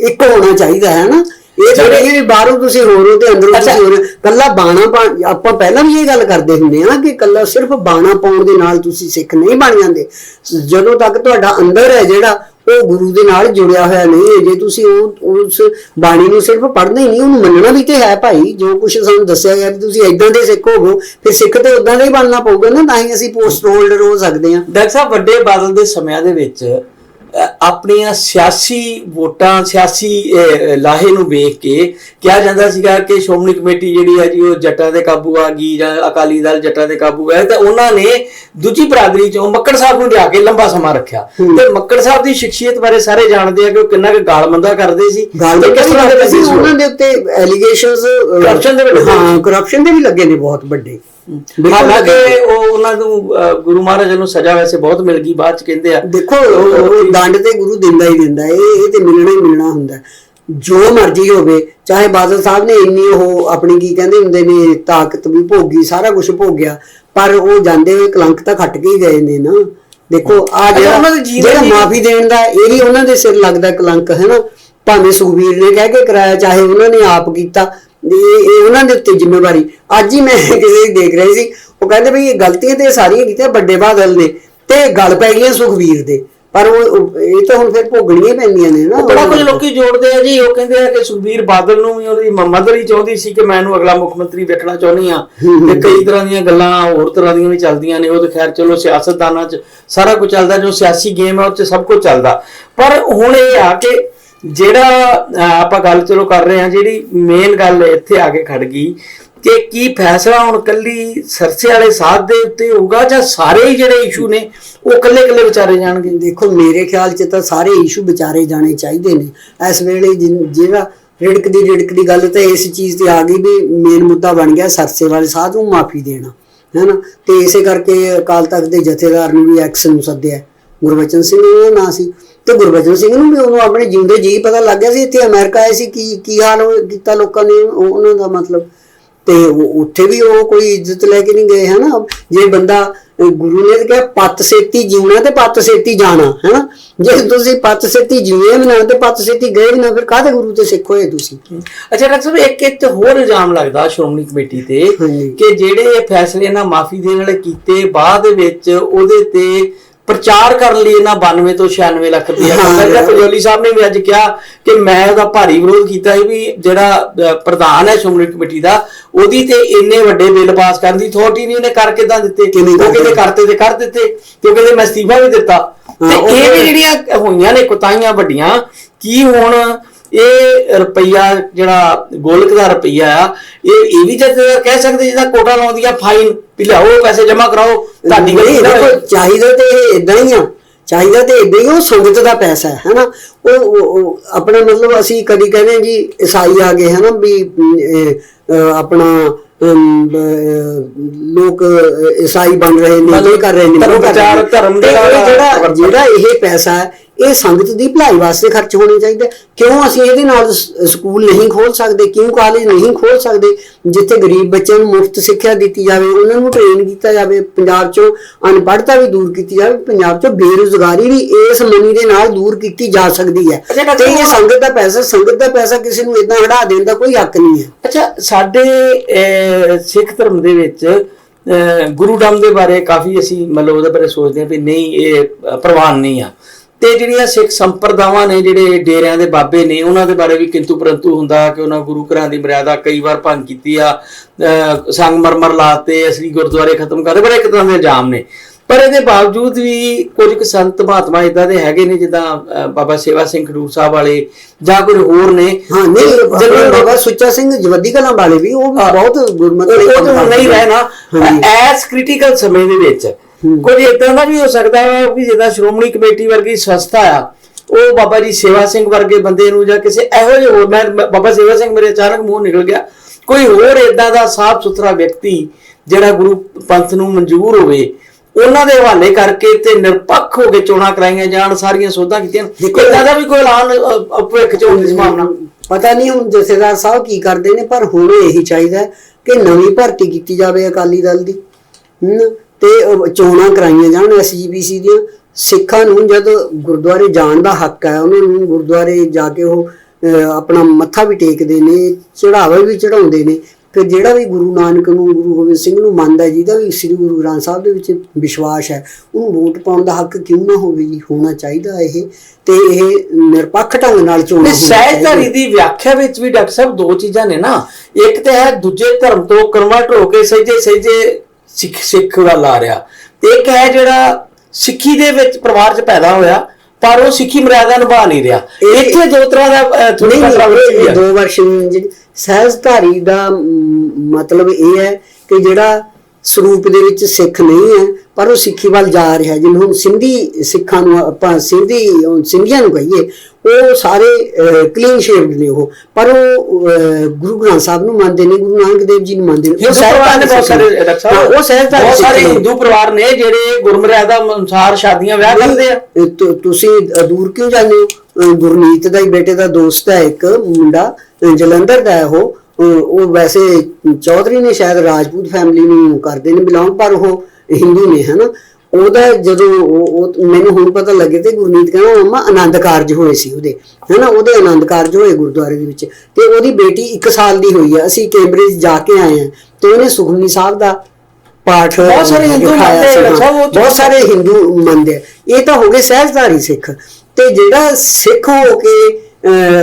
ਇੱਕ ਹੋਣਾ ਚਾਹੀਦਾ ਹੈ ਨਾ ਇਹ ਜਿਹੜੇ- ਥੋੜੀ ਵੀ ਬਾਹਰੋਂ ਤੁਸੀਂ ਹੋਰ ਹੋ ਤੇ ਅੰਦਰੋਂ। ਤੁਸੀਂ ਹੋਰ। ਕੱਲਾ ਬਾਣਾ ਆਪਾਂ ਪਹਿਲਾਂ ਵੀ ਇਹ ਗੱਲ ਕਰਦੇ ਹੁੰਦੇ ਆ ਕਿ ਕੱਲਾ ਸਿਰਫ ਬਾਣਾ ਪਾਉਣ ਦੇ ਨਾਲ ਤੁਸੀਂ ਸਿੱਖ ਨਹੀਂ ਬਣ ਜਾਂਦੇ ਜਦੋਂ ਤੱਕ ਤੁਹਾਡਾ ਅੰਦਰ ਹੈ ਜਿਹੜਾ ਉਹ ਗੁਰੂ ਦੇ ਨਾਲ ਜੁੜਿਆ ਹੋਇਆ ਨਹੀਂ ਹੈ ਜੇ ਤੁਸੀਂ ਉਹ ਉਸ ਬਾਣੀ ਨੂੰ ਸਿਰਫ ਪੜ੍ਹਨਾ ਹੀ ਨਹੀਂ ਉਹਨੂੰ ਮੰਨਣਾ ਵੀ ਤੇ ਹੈ ਭਾਈ ਜੋ ਕੁਝ ਸਾਨੂੰ ਦੱਸਿਆ ਗਿਆ ਕਿ ਤੁਸੀਂ ਇਦਾਂ ਦੇ ਸਿੱਖ ਹੋਵੋ ਫਿਰ ਸਿੱਖ ਤੇ ਉਦਾਂ ਦਾ ਹੀ ਬਣਨਾ ਪਊਗਾ ਨਾ ਤਾਂ ਹੀ ਅਸੀਂ ਪੋਸਟ ਹੋਲਡਰ ਹੋ ਸਕਦੇ ਹਾਂ ਡਾਕਟਰ ਸਾਹਿਬ ਵੱਡੇ ਬਾਦਲ ਦੇ ਸਮਿਆਂ ਦੇ ਵਿੱਚ ਆਪਣੀਆਂ ਸਿਆਸੀ ਵੋਟਾਂ ਸਿਆਸੀ ਲਾਹੇ ਨੂੰ ਵੇਖ ਕੇ ਕਿਹਾ ਜਾਂਦਾ ਸੀਗਾ ਕਿ ਸ਼੍ਰੋਮਣੀ ਕਮੇਟੀ ਜਿਹੜੀ ਹੈ ਜੀ ਉਹ ਜੱਟਾਂ ਦੇ ਕਾਬੂ ਆ ਗਈ ਜਾਂ ਅਕਾਲੀ ਦਲ ਜੱਟਾਂ ਦੇ ਕਾਬੂ ਹੈ ਤੇ ਉਹਨਾਂ ਨੇ ਦੂਜੀ ਬਰਾਦਰੀ ਚੋਂ ਮੱਕੜ ਸਾਹਿਬ ਨੂੰ ਲਿਆ ਕੇ ਲੰਬਾ ਸਮਾਂ ਰੱਖਿਆ। ਤੇ ਮੱਕੜ ਸਾਹਿਬ ਦੀ ਸ਼ਖਸੀਅਤ ਬਾਰੇ ਸਾਰੇ ਜਾਣਦੇ ਆ ਕਿ ਉਹ ਕਿੰਨਾ ਕੁ ਗਾਲਮੰਦਾ ਕਰਦੇ ਸੀ। ਤੇ ਕਿਸ ਤਰ੍ਹਾਂ ਦੇ। ਉਹਨਾਂ ਦੇ ਉੱਤੇ ਐਲੀਗੇਸ਼ਨਸ ਦੇ ਹਾਂ ਕਰਪਸ਼ਨ ਦੇ ਵੀ ਲੱਗੇ ਨੇ ਬਹੁਤ ਵੱਡੇ। ਹਾਲਾਂਕਿ ਲੱਗੇ। ਉਹ ਉਹਨਾਂ ਨੂੰ ਅ, ਗੁਰੂ ਮਹਾਰਾਜ ਨੂੰ ਸਜ਼ਾ ਵੈਸੇ ਬਹੁਤ ਮਿਲ ਗਈ ਬਾਅਦ ਚ ਕਹਿੰਦੇ ਆ ਦੇਖੋ ਦੰਡ ਤੇ ਗੁਰੂ ਦਿੰਦਾ ਹੀ ਦਿੰਦਾ ਇਹ ਇਹ ਤੇ ਮਿਲਣਾ ਹੀ ਮਿਲਣਾ ਹੁੰਦਾ। ਜੋ ਮਰਜ਼ੀ ਹੋਵੇ ਚਾਹੇ ਬਾਦਲ ਸਾਹਿਬ ਨੇ ਇੰਨੀ ਉਹ ਆਪਣੀ ਕੀ ਕਹਿੰਦੇ ਹੁੰਦੇ ਨੇ ਤਾਕਤ ਵੀ ਭੋਗੀ ਸਾਰਾ ਕੁਝ ਭੋਗਿਆ ਪਰ ਉਹ ਜਾਂਦੇ ਹੋਏ ਕਲੰਕ ਤਾਂ ਖੱਟ ਕੇ ਹੀ ਗਏ ਨੇ ਨਾ। ਦੇਖੋ ਆ ਜਿਹੜਾ ਮਾਫੀ ਦੇਣ ਦਾ ਇਹ ਵੀ ਉਹਨਾਂ ਦੇ ਸਿਰ ਲੱਗਦਾ ਕਲੰਕ ਹੈ ਨਾ ਭਾਵੇਂ ਸੁਖਬੀਰ ਨੇ ਕਹਿ ਕੇ ਕਰਾਇਆ ਚਾਹੇ ਉਹਨਾਂ ਨੇ ਆਪ ਕੀਤਾ ਇਹ ਇਹ ਉਹਨਾਂ ਦੇ ਉੱਤੇ ਜ਼ਿੰਮੇਵਾਰੀ। ਅੱਜ ਹੀ ਮੈਂ ਕਿਸੇ ਦੇਖ ਰਹੀ ਸੀ। ਉਹ ਕਹਿੰਦੇ ਵੀ ਇਹ ਗਲਤੀਆਂ ਤੇ ਸਾਰੀਆਂ ਕੀਤੀਆਂ ਵੱਡੇ ਬਾਦਲ ਨੇ ਤੇ ਗੱਲ ਪੈ ਗਈਆਂ ਸੁਖਬੀਰ ਦੇ। ਪਰ ਉਹ ਇਹ ਤਾਂ ਹੁਣ ਫਿਰ ਭੋਗਣੀਆਂ ਪੈਂਦੀਆਂ ਨੇ ਨਾ। ਬੜਾ ਕੁਝ ਲੋਕੀ ਜੋੜਦੇ ਆ ਜੀ। ਉਹ ਕਹਿੰਦੇ ਆ ਕਿ ਸੁਖਬੀਰ ਬਾਦਲ ਨੂੰ ਵੀ ਉਹਦੀ ਮਦਦ ਹੀ ਚਾਹੁੰਦੀ ਸੀ ਕਿ ਮੈਂ ਇਹਨੂੰ ਅਗਲਾ ਮੁੱਖ ਮੰਤਰੀ ਵੇਖਣਾ ਚਾਹੁੰਦੀ ਆ ਤੇ ਕਈ ਤਰ੍ਹਾਂ ਦੀਆਂ ਗੱਲਾਂ ਹੋਰ ਤਰ੍ਹਾਂ ਦੀਆਂ ਵੀ ਚੱਲਦੀਆਂ ਨੇ। ਉਹ ਤਾਂ ਖੈਰ ਚਲੋ ਸਿਆਸਤਦਾਨਾਂ 'ਚ ਸਾਰਾ ਕੁਝ ਚੱਲਦਾ ਜੋ ਸਿਆਸੀ ਗੇਮ ਹੈ ਉਹ 'ਚ ਸਭ ਕੁਝ ਚੱਲਦਾ। ਪਰ ਹੁਣ ਇਹ ਆ ਕਿ ਜਿਹੜਾ ਆਪਾਂ ਗੱਲ ਚਲੋ ਕਰ ਰਹੇ ਹਾਂ, ਜਿਹੜੀ ਮੇਨ ਗੱਲ ਇੱਥੇ ਆ ਕੇ ਖੜ ਗਈ ਕਿ ਕੀ ਫੈਸਲਾ ਹੁਣ ਕੱਲੀ ਸਰਸੇ ਵਾਲੇ ਸਾਥ ਦੇ ਉੱਤੇ ਹੋਊਗਾ ਜਾਂ ਸਾਰੇ ਹੀ ਜਿਹੜੇ ਇਸ਼ੂ ਨੇ, ਉਹ ਕੱਲੇ ਕੱਲੇ ਵਿਚਾਰੇ ਜਾਣਗੇ? ਦੇਖੋ, ਮੇਰੇ ਖਿਆਲ 'ਚ ਤਾਂ ਸਾਰੇ ਇਸ਼ੂ ਵਿਚਾਰੇ ਜਾਣੇ ਚਾਹੀਦੇ ਨੇ। ਇਸ ਵੇਲੇ ਜਿਨ- ਜਿਹੜਾ ਰਿੜਕ ਦੀ ਰਿੜਕ ਦੀ ਗੱਲ ਤਾਂ ਇਸ ਚੀਜ਼ ਤੇ ਆ ਗਈ ਵੀ ਮੇਨ ਮੁੱਦਾ ਬਣ ਗਿਆ ਸਰਸੇ ਵਾਲੇ ਸਾਧ ਨੂੰ ਮਾਫੀ ਦੇਣਾ, ਹੈਨਾ? ਤੇ ਇਸੇ ਕਰਕੇ ਅਕਾਲ ਤਖਤ ਦੇ ਜਥੇਦਾਰ ਨੂੰ ਵੀ ਐਕਸ ਨੂੰ ਸੱਦਿਆ। ਗੁਰਬਚਨ ਸਿੰਘ ਉਹ ਨਾਂ ਸੀ। ਤੇ ਗੁਰਬਚਨ ਸਿੰਘ ਨੂੰ ਵੀ ਉਹਨੂੰ ਆਪਣੇ ਜਿਉਂਦੇ ਜੀ ਪਤਾ ਲੱਗ ਗਿਆ ਸੀ ਇੱਥੇ ਅਮਰੀਕਾ ਆਏ ਸੀ ਕੀ ਕੀ ਹਾਲ ਕੀਤਾ ਲੋਕਾਂ ਨੇ ਉਹ- ਉਹਨਾਂ ਦਾ ਮਤਲਬ। ਤੇ ਉਹ- ਉੱਥੇ ਵੀ ਉਹ ਕੋਈ ਇੱਜ਼ਤ ਲੈ ਕੇ ਨਹੀਂ ਗਏ ਹਨਾ? ਜੇ ਬੰਦਾ ਗੁਰੂ ਨੇ ਕਿਹਾ ਪੱਤ ਸੇਤੀ ਜਿਉਣਾ ਤੇ ਪੱਤ ਸੇਤੀ ਜਾਣਾ ਹੈਨਾ? ਜੇ ਤੁਸੀਂ ਪੱਤ ਸੇਤੀ ਜਿਉਏ ਵੀ ਨਾ ਤੇ ਪੱਤ ਸੇਤੀ ਗਏ ਵੀ ਨਾ ਫਿਰ ਕਾਹਦੇ ਗੁਰੂ ਤੇ ਸਿੱਖ ਹੋਏ ਤੁਸੀਂ? ਅੱਛਾ ਡਾਕਟਰ ਸਾਹਿਬ ਇੱਕ ਇੱਕ ਹੋਰ ਇਲਜ਼ਾਮ ਲੱਗਦਾ ਸ਼੍ਰੋਮਣੀ ਕਮੇਟੀ ਤੇ। ਕਿ ਜਿਹੜੇ ਇਹ ਫੈਸਲੇ ਨਾਲ ਮਾਫੀ ਦੇਣ ਵਾਲੇ ਕੀਤੇ ਬਾਅਦ ਵਿੱਚ ਉਹਦੇ ਤੇ ਪ੍ਰਚਾਰ ਕਰਨ ਲਈ ਇਹਨਾਂ 92 ਤੋਂ 96 ਲੱਖ ਰੁਪਇਆ ਹਾਂ। ਖਰਚਾ ਪਜੋਲੀ ਸਾਹਿਬ ਨੇ ਵੀ ਅੱਜ ਕਿਹਾ ਕਿ ਮੈਂ ਉਹਦਾ ਭਾਰੀ ਵਿਰੋਧ ਕੀਤਾ ਹੈ ਵੀ ਜਿਹੜਾ ਪ੍ਰਧਾਨ ਹੈ ਸ਼੍ਰੋਮਣੀ ਕਮੇਟੀ ਦਾ ਉਹਦੀ ਤੇ ਇੰਨੇ ਵੱਡੇ ਬਿੱਲ ਪਾਸ ਕਰਨ ਦੀ ਅਥਾਰਟੀ ਨਹੀਂ ਉਹਨੇ ਕਰ ਕਿਦਾਂ ਦਿੱਤੇ ਉਹ ਦਿੱਤੇ? ਕਰਤੇ ਤੇ ਕਰ ਦਿੱਤੇ ਤੇ ਉਹ ਕਹਿੰਦੇ ਮੈਂ ਅਸਤੀਫਾ ਵੀ ਦਿੱਤਾ ਤੇ ਇਹ ਵੀ ਜਿਹੜੀਆਂ ਹੋਈਆਂ ਨੇ ਕੁਤਾਈਆਂ ਵੱਡੀਆਂ ਕੀ ਹੁਣ ਇਹ ਰੁਪਈਆ ਜਿਹੜਾ ਗੋਲਕ ਦਾ ਰੁਪਈਆ ਆ ਇਹ ਇਹ ਵੀ ਜਦ ਕਹਿ ਸਕਦੇ ਜਿਹਦਾ ਕੋਟਾ ਲਾਉਂਦੀਆਂ ਫਾਈਨ ਵੀ ਲਿਆਓ ਪੈਸੇ ਜਮ੍ਹਾਂ ਕਰਾਓ ਤੁਹਾਡੀ ਨਾ ਦੇਖੋ। ਚਾਹੀਦਾ ਤੇ ਇਹ ਇਦਾਂ ਹੀ ਆ। ਚਾਹੀਦਾ ਤੇ ਇਦਾਂ ਹੀ ਉਹ ਸੰਗਤ ਦਾ ਪੈਸਾ ਹੈ ਹਨਾ? ਉਹ ਆਪਣਾ ਮਤਲਬ ਅਸੀਂ ਕਦੀ ਕਹਿੰਦੇ ਜੀ ਈਸਾਈ ਆ ਗਏ ਹਨਾ? ਵੀ ਆਪਣਾ ਲੋਕ ਈਸਾਈ ਬਣ ਰਹੇ ਨੇ ਇਹ ਕਰ ਰਹੇ ਨੇ ਉਹ ਕਰ ਰਹੇ ਪ੍ਰਚਾਰ, ਨੇ। ਧਰਮ ਦਾ ਜਿਹੜਾ। ਜਿਹੜਾ ਇਹ ਪੈਸਾ ਇਹ ਸੰਗਤ ਦੀ ਭਲਾਈ ਵਾਸਤੇ ਖਰਚ ਹੋਣਾ ਚਾਹੀਦਾ। ਕਿਉਂ ਅਸੀਂ ਇਹਦੇ ਨਾਲ ਸਕੂਲ ਨਹੀਂ ਖੋਲ ਸਕਦੇ ਕਿਉਂ ਕਾਲਜ ਨਹੀਂ ਖੋਲ ਸਕਦੇ ਜਿੱਥੇ ਗਰੀਬ ਬੱਚਿਆਂ ਨੂੰ ਮੁਫਤ ਸਿੱਖਿਆ ਦਿੱਤੀ ਜਾਵੇ ਉਹਨਾਂ ਨੂੰ ਟ੍ਰੇਨ ਕੀਤਾ ਜਾਵੇ ਪੰਜਾਬ ਚੋਂ ਅਨਪੜ੍ਹਤਾ ਵੀ ਦੂਰ ਕੀਤੀ ਜਾਵੇ ਪੰਜਾਬ ਚੋਂ ਬੇਰੁਜ਼ਗਾਰੀ ਵੀ ਇਸ ਮਨੀ ਦੇ ਨਾਲ ਦੂਰ ਕੀਤੀ ਜਾ ਸਕਦੀ ਹੈ ਤੇ ਇਹ ਸੰਗਤ ਦਾ ਪੈਸਾ ਸੰਗਤ ਦਾ ਪੈਸਾ ਕਿਸੇ ਨੂੰ ਇਦਾਂ ਹੜਾ ਦੇਣ ਦਾ ਕੋਈ ਹੱਕ ਨਹੀਂ ਹੈ ਅੱਛਾ ਸਾਡੇ ਸਿੱਖ ਧਰਮ ਦੇ ਵਿੱਚ ਗੁਰੂ ਡੰਮ ਦੇ ਬਾਰੇ ਕਾਫੀ ਅਸੀਂ ਮਤਲਬ ਉਹਦੇ ਬਾਰੇ ਸੋਚਦੇ ਹਾਂ ਵੀ ਨਹੀਂ ਇਹ ਪ੍ਰਵਾਨ ਨਹੀਂ ਆ। ਤੇ ਜਿਹੜੀਆਂ ਸਿੱਖ ਸੰਪਰਦਾਵਾਂ ਨੇ ਜਿਹੜੇ ਡੇਰਿਆਂ ਦੇ ਬਾਬੇ ਨੇ ਉਹਨਾਂ ਦੇ ਬਾਰੇ ਵੀ ਕਿੰਤੂ ਪਰੰਤੂ ਹੁੰਦਾ ਕਿ ਉਹਨਾਂ ਗੁਰੂ ਘਰਾਂ ਦੀ ਮਰਿਆਦਾ ਕਈ ਵਾਰ ਭੰਗ ਕੀਤੀ ਆ ਅਹ, ਸੰਗਮਰਮਰ ਲਾਤੇ ਅਸਲੀ ਗੁਰਦੁਆਰੇ ਖਤਮ ਕਰਦੇ ਪਰ ਇੱਕ ਤਰ੍ਹਾਂ ਦੇ ਇਲਜ਼ਾਮ ਨੇ। ਪਰ ਇਹਦੇ ਬਾਵਜੂਦ ਵੀ ਕੁਝ ਕੁ ਸੰਤ ਮਹਾਤਮਾ ਇਦਾਂ ਦੇ ਹੈਗੇ ਨੇ ਜਿੱਦਾਂ ਬਾਬਾ ਸੇਵਾ ਸਿੰਘ ਖਡੂਰ ਸਾਹਿਬ ਵਾਲੇ ਜਾਂ ਕੋਈ ਹੋਰ ਨੇ। ਹਾਂ ਨਹੀਂ ਜਦੋਂ ਜਦੋਂ ਬਾਬਾ ਸੁੱਚਾ ਸਿੰਘ ਜਵੱਦੀ ਕਲਾਂ ਵਾਲੇ ਵੀ ਉਹ ਬਹੁਤ ਗੁਰਮਤਿ ਉਹ ਤਾਂ ਨਹੀਂ। ਰਹਿਣਾ। ਐਸ ਕ੍ਰਿਟੀਕਲ ਸਮੇਂ ਦੇ ਵਿੱਚ ਕੁਝ ਇਦਾਂ ਦਾ ਵੀ ਹੋ ਸਕਦਾ ਹੈ ਕਿ ਜਿੱਦਾਂ ਸ਼੍ਰੋਮਣੀ ਕਮੇਟੀ ਵਰਗੀ ਸੰਸਥਾ ਆ ਉਹ ਬਾਬਾ ਜੀ ਸੇਵਾ ਸਿੰਘ ਵਰਗੇ ਬੰਦੇ ਨੂੰ ਜਾਂ ਕਿਸੇ ਇਹੋ ਜਿਹੇ ਹੋਰ ਮੈਂ- ਬਾਬਾ ਸੇਵਾ ਸਿੰਘ ਮੇਰੇ ਅਚਾਨਕ ਮੂੰਹ ਨਿਕਲ ਗਿਆ। ਕੋਈ ਹੋਰ ਇਦਾਂ ਦਾ ਸਾਫ਼ ਸੁਥਰਾ ਵਿਅਕਤੀ ਜਿਹੜਾ ਗੁਰੂ ਪੰਥ ਨੂੰ ਮਨਜ਼ੂਰ ਹੋਵੇ ਉਹਨਾਂ ਦੇ ਹਵਾਲੇ ਕਰਕੇ ਤੇ ਨਿਰਪੱਖ ਹੋ ਕੇ ਚੋਣਾਂ ਕਰਾਈਆਂ ਜਾਣ ਸਾਰੀਆਂ ਸੋਧਾਂ ਕੀਤੀਆਂ। ਇਦਾਂ ਦਾ ਵੀ ਕੋਈ ਐਲਾਨ ਭਵਿੱਖ ਚ ਹੋਣ ਦੀ ਸੰਭਾਵਨਾ? ਪਤਾ ਨਹੀਂ ਹੁਣ ਜਥੇਦਾਰ ਸਾਹਿਬ ਕੀ ਕਰਦੇ ਨੇ ਪਰ ਹੁਣ ਇਹੀ ਚਾਹੀਦਾ ਹੈ ਕਿ ਨਵੀਂ ਭਰਤੀ ਕੀਤੀ ਜਾਵੇ ਅਕਾਲੀ ਦਲ ਦੀ। ਤੇ ਚੋਣਾਂ ਕਰਾਈਆਂ ਜਾਣ ਐਸਜੀਪੀਸੀ ਦੀਆਂ। ਸਿੱਖਾਂ ਨੂੰ ਜਦ ਗੁਰਦੁਆਰੇ ਜਾਣ ਦਾ ਹੱਕ ਹੈ ਉਹਨਾਂ ਨੂੰ ਗੁਰਦੁਆਰੇ ਜਾ ਕੇ ਉਹ ਆਪਣਾ ਮੱਥਾ ਵੀ ਟੇਕਦੇ ਨੇ ਚੜਾਵਾ ਵੀ ਚੜਾਉਂਦੇ ਨੇ। ਕਿ ਜਿਹੜਾ ਵੀ ਗੁਰੂ ਨਾਨਕ ਨੂੰ ਗੁਰੂ ਗੋਬਿੰਦ ਸਿੰਘ ਨੂੰ ਮੰਨਦਾ ਜਿਹਦਾ ਵੀ ਸ੍ਰੀ ਗੁਰੂ ਗ੍ਰੰਥ ਸਾਹਿਬ ਦੇ ਵਿੱਚ ਵਿਸ਼ਵਾਸ ਹੈ ਉਹਨੂੰ ਵੋਟ ਪਾਉਣ ਦਾ ਹੱਕ ਕਿਉਂ ਨਾ ਹੋਵੇ ਜੀ? ਹੋਣਾ ਚਾਹੀਦਾ ਇਹ। ਤੇ ਇਹ ਨਿਰਪੱਖ ਢੰਗ ਨਾਲ ਚੋਣਾਂ। ਸਹਿਜਧਾਰੀ ਦੀ ਵਿਆਖਿਆ ਵਿੱਚ ਵੀ ਡਾਕਟਰ ਸਾਹਿਬ ਦੋ ਚੀਜ਼ਾਂ ਨੇ ਨਾ। ਇੱਕ ਤੇ ਹੈ ਦੂਜੇ ਧਰਮ ਤੋਂ ਕਨਵਰਟ ਹੋ ਕੇ ਸਹਿਜੇ ਸਹਿਜੇ ਸਿੱਖ ਸਿੱਖ ਵੱਲ ਆ ਰਿਹਾ। ਇੱਕ ਹੈ ਜਿਹੜਾ ਸਿੱਖੀ ਦੇ ਵਿੱਚ ਪਰਿਵਾਰ 'ਚ ਪੈਦਾ ਹੋਇਆ ਪਰ ਉਹ ਸਿੱਖੀ ਮਰਿਆਦਾ ਨਿਭਾ ਨਹੀਂ ਰਿਹਾ। ਇੱਥੇ ਦੋ ਤਰ੍ਹਾਂ ਦਾ ਥੋੜੀ ਦੋ ਵਰਸ਼ਨ ਜਿਹੜੀ ਸਹਿਜਧਾਰੀ ਦਾ ਮਤਲਬ ਇਹ ਹੈ ਕਿ ਜਿਹੜਾ ਸਰੂਪ ਦੇ ਵਿੱਚ ਸਿੱਖ ਨਹੀਂ ਹੈ ਪਰ ਉਹ ਸਿੱਖੀ ਵੱਲ ਜਾ ਰਿਹਾ। ਜਿਵੇਂ ਹੁਣ ਸਿੰਧੀ ਸਿੱਖਾਂ ਨੂੰ ਆਪਾਂ ਸਿੰਧੀ ਉਹ ਸਿੰਧੀਆਂ ਨੂੰ ਕਹੀਏ ਉਹ ਸਾਰੇ ਕਲੀਨ ਸ਼ੇਵਡ ਨੇ ਉਹ। ਪਰ ਉਹ ਗੁਰੂ ਗ੍ਰੰਥ ਸਾਹਿਬ ਨੂੰ ਮੰਨਦੇ ਨੇ ਗੁਰੂ ਨਾਨਕ ਦੇਵ ਜੀ ਨੂੰ ਮੰਨਦੇ ਨੇ ਪਰਿਵਾਰ ਨੇ ਬਹੁਤ ਸਾਰੇ ਉਹ ਸਹਿਜਧਾਰੀ ਬਹੁਤ ਸਾਰੇ। ਹਿੰਦੂ ਪਰਿਵਾਰ ਨੇ ਜਿਹੜੇ ਗੁਰਮਰਿਆਦਾ ਅਨੁਸਾਰ ਸ਼ਾਦੀਆਂ ਵਿਆਹ ਕਰਦੇ ਆ। ਤੁਸੀਂ ਦੂਰ ਕਿਉਂ ਜਾਂਦੇ ਹੋ? ਅ, ਗੁਰਮੀਤ ਦਾ ਹੀ ਬੇਟੇ ਦਾ ਦੋਸਤ ਹੈ ਇੱਕ ਮੁੰਡਾ। ਜਲੰਧਰ ਦਾ ਹੈ ਉਹ ਉਹ ਵੈਸੇ ਚੌਧਰੀ ਨੇ ਸ਼ਾਇਦ ਰਾਜਪੂਤ ਫੈਮਿਲੀ ਨੂੰ ਕਰਦੇ ਨੇ ਬਿਲੋਂਗ ਪਰ ਉਹ ਹਿੰਦੂ ਨੇ ਹਨਾ? ਉਹਦਾ ਜਦੋਂ ਉਹ ਮੈਨੂੰ ਹੁਣ ਪਤਾ ਲੱਗੇ ਤੇ ਗੁਰਮੀਤ ਕਹਿੰਦਾ ਮੰਮਾ ਆਨੰਦ ਕਾਰਜ ਹੋਏ ਸੀ ਉਹਦੇ ਹਨਾ? ਉਹਦੇ ਆਨੰਦ ਕਾਰਜ ਹੋਏ ਗੁਰਦੁਆਰੇ ਦੇ ਵਿੱਚ ਤੇ ਉਹਦੀ ਬੇਟੀ 1 ਸਾਲ ਦੀ ਹੋਈ ਹੈ ਅਸੀਂ ਕੈਂਬਰਿਜ ਜਾ ਕੇ ਆਏ ਹਾਂ ਤੇ ਉਹਨੇ ਸੁਖਮਨੀ ਸਾਹਿਬ ਦਾ ਪਾਠ ਬਹੁਤ ਸਾਰੇ ਹਿੰਦੂ ਮੰਨਦੇ ਬਹੁਤ ਸਾਰੇ ਹਿੰਦੂ ਮੰਨਦੇ ਆ। ਇਹ ਤਾਂ ਹੋ ਗਏ ਸਹਿਜਧਾਰੀ ਸਿੱਖ। ਤੇ ਜਿਹੜਾ ਸਿੱਖ ਹੋ ਕੇ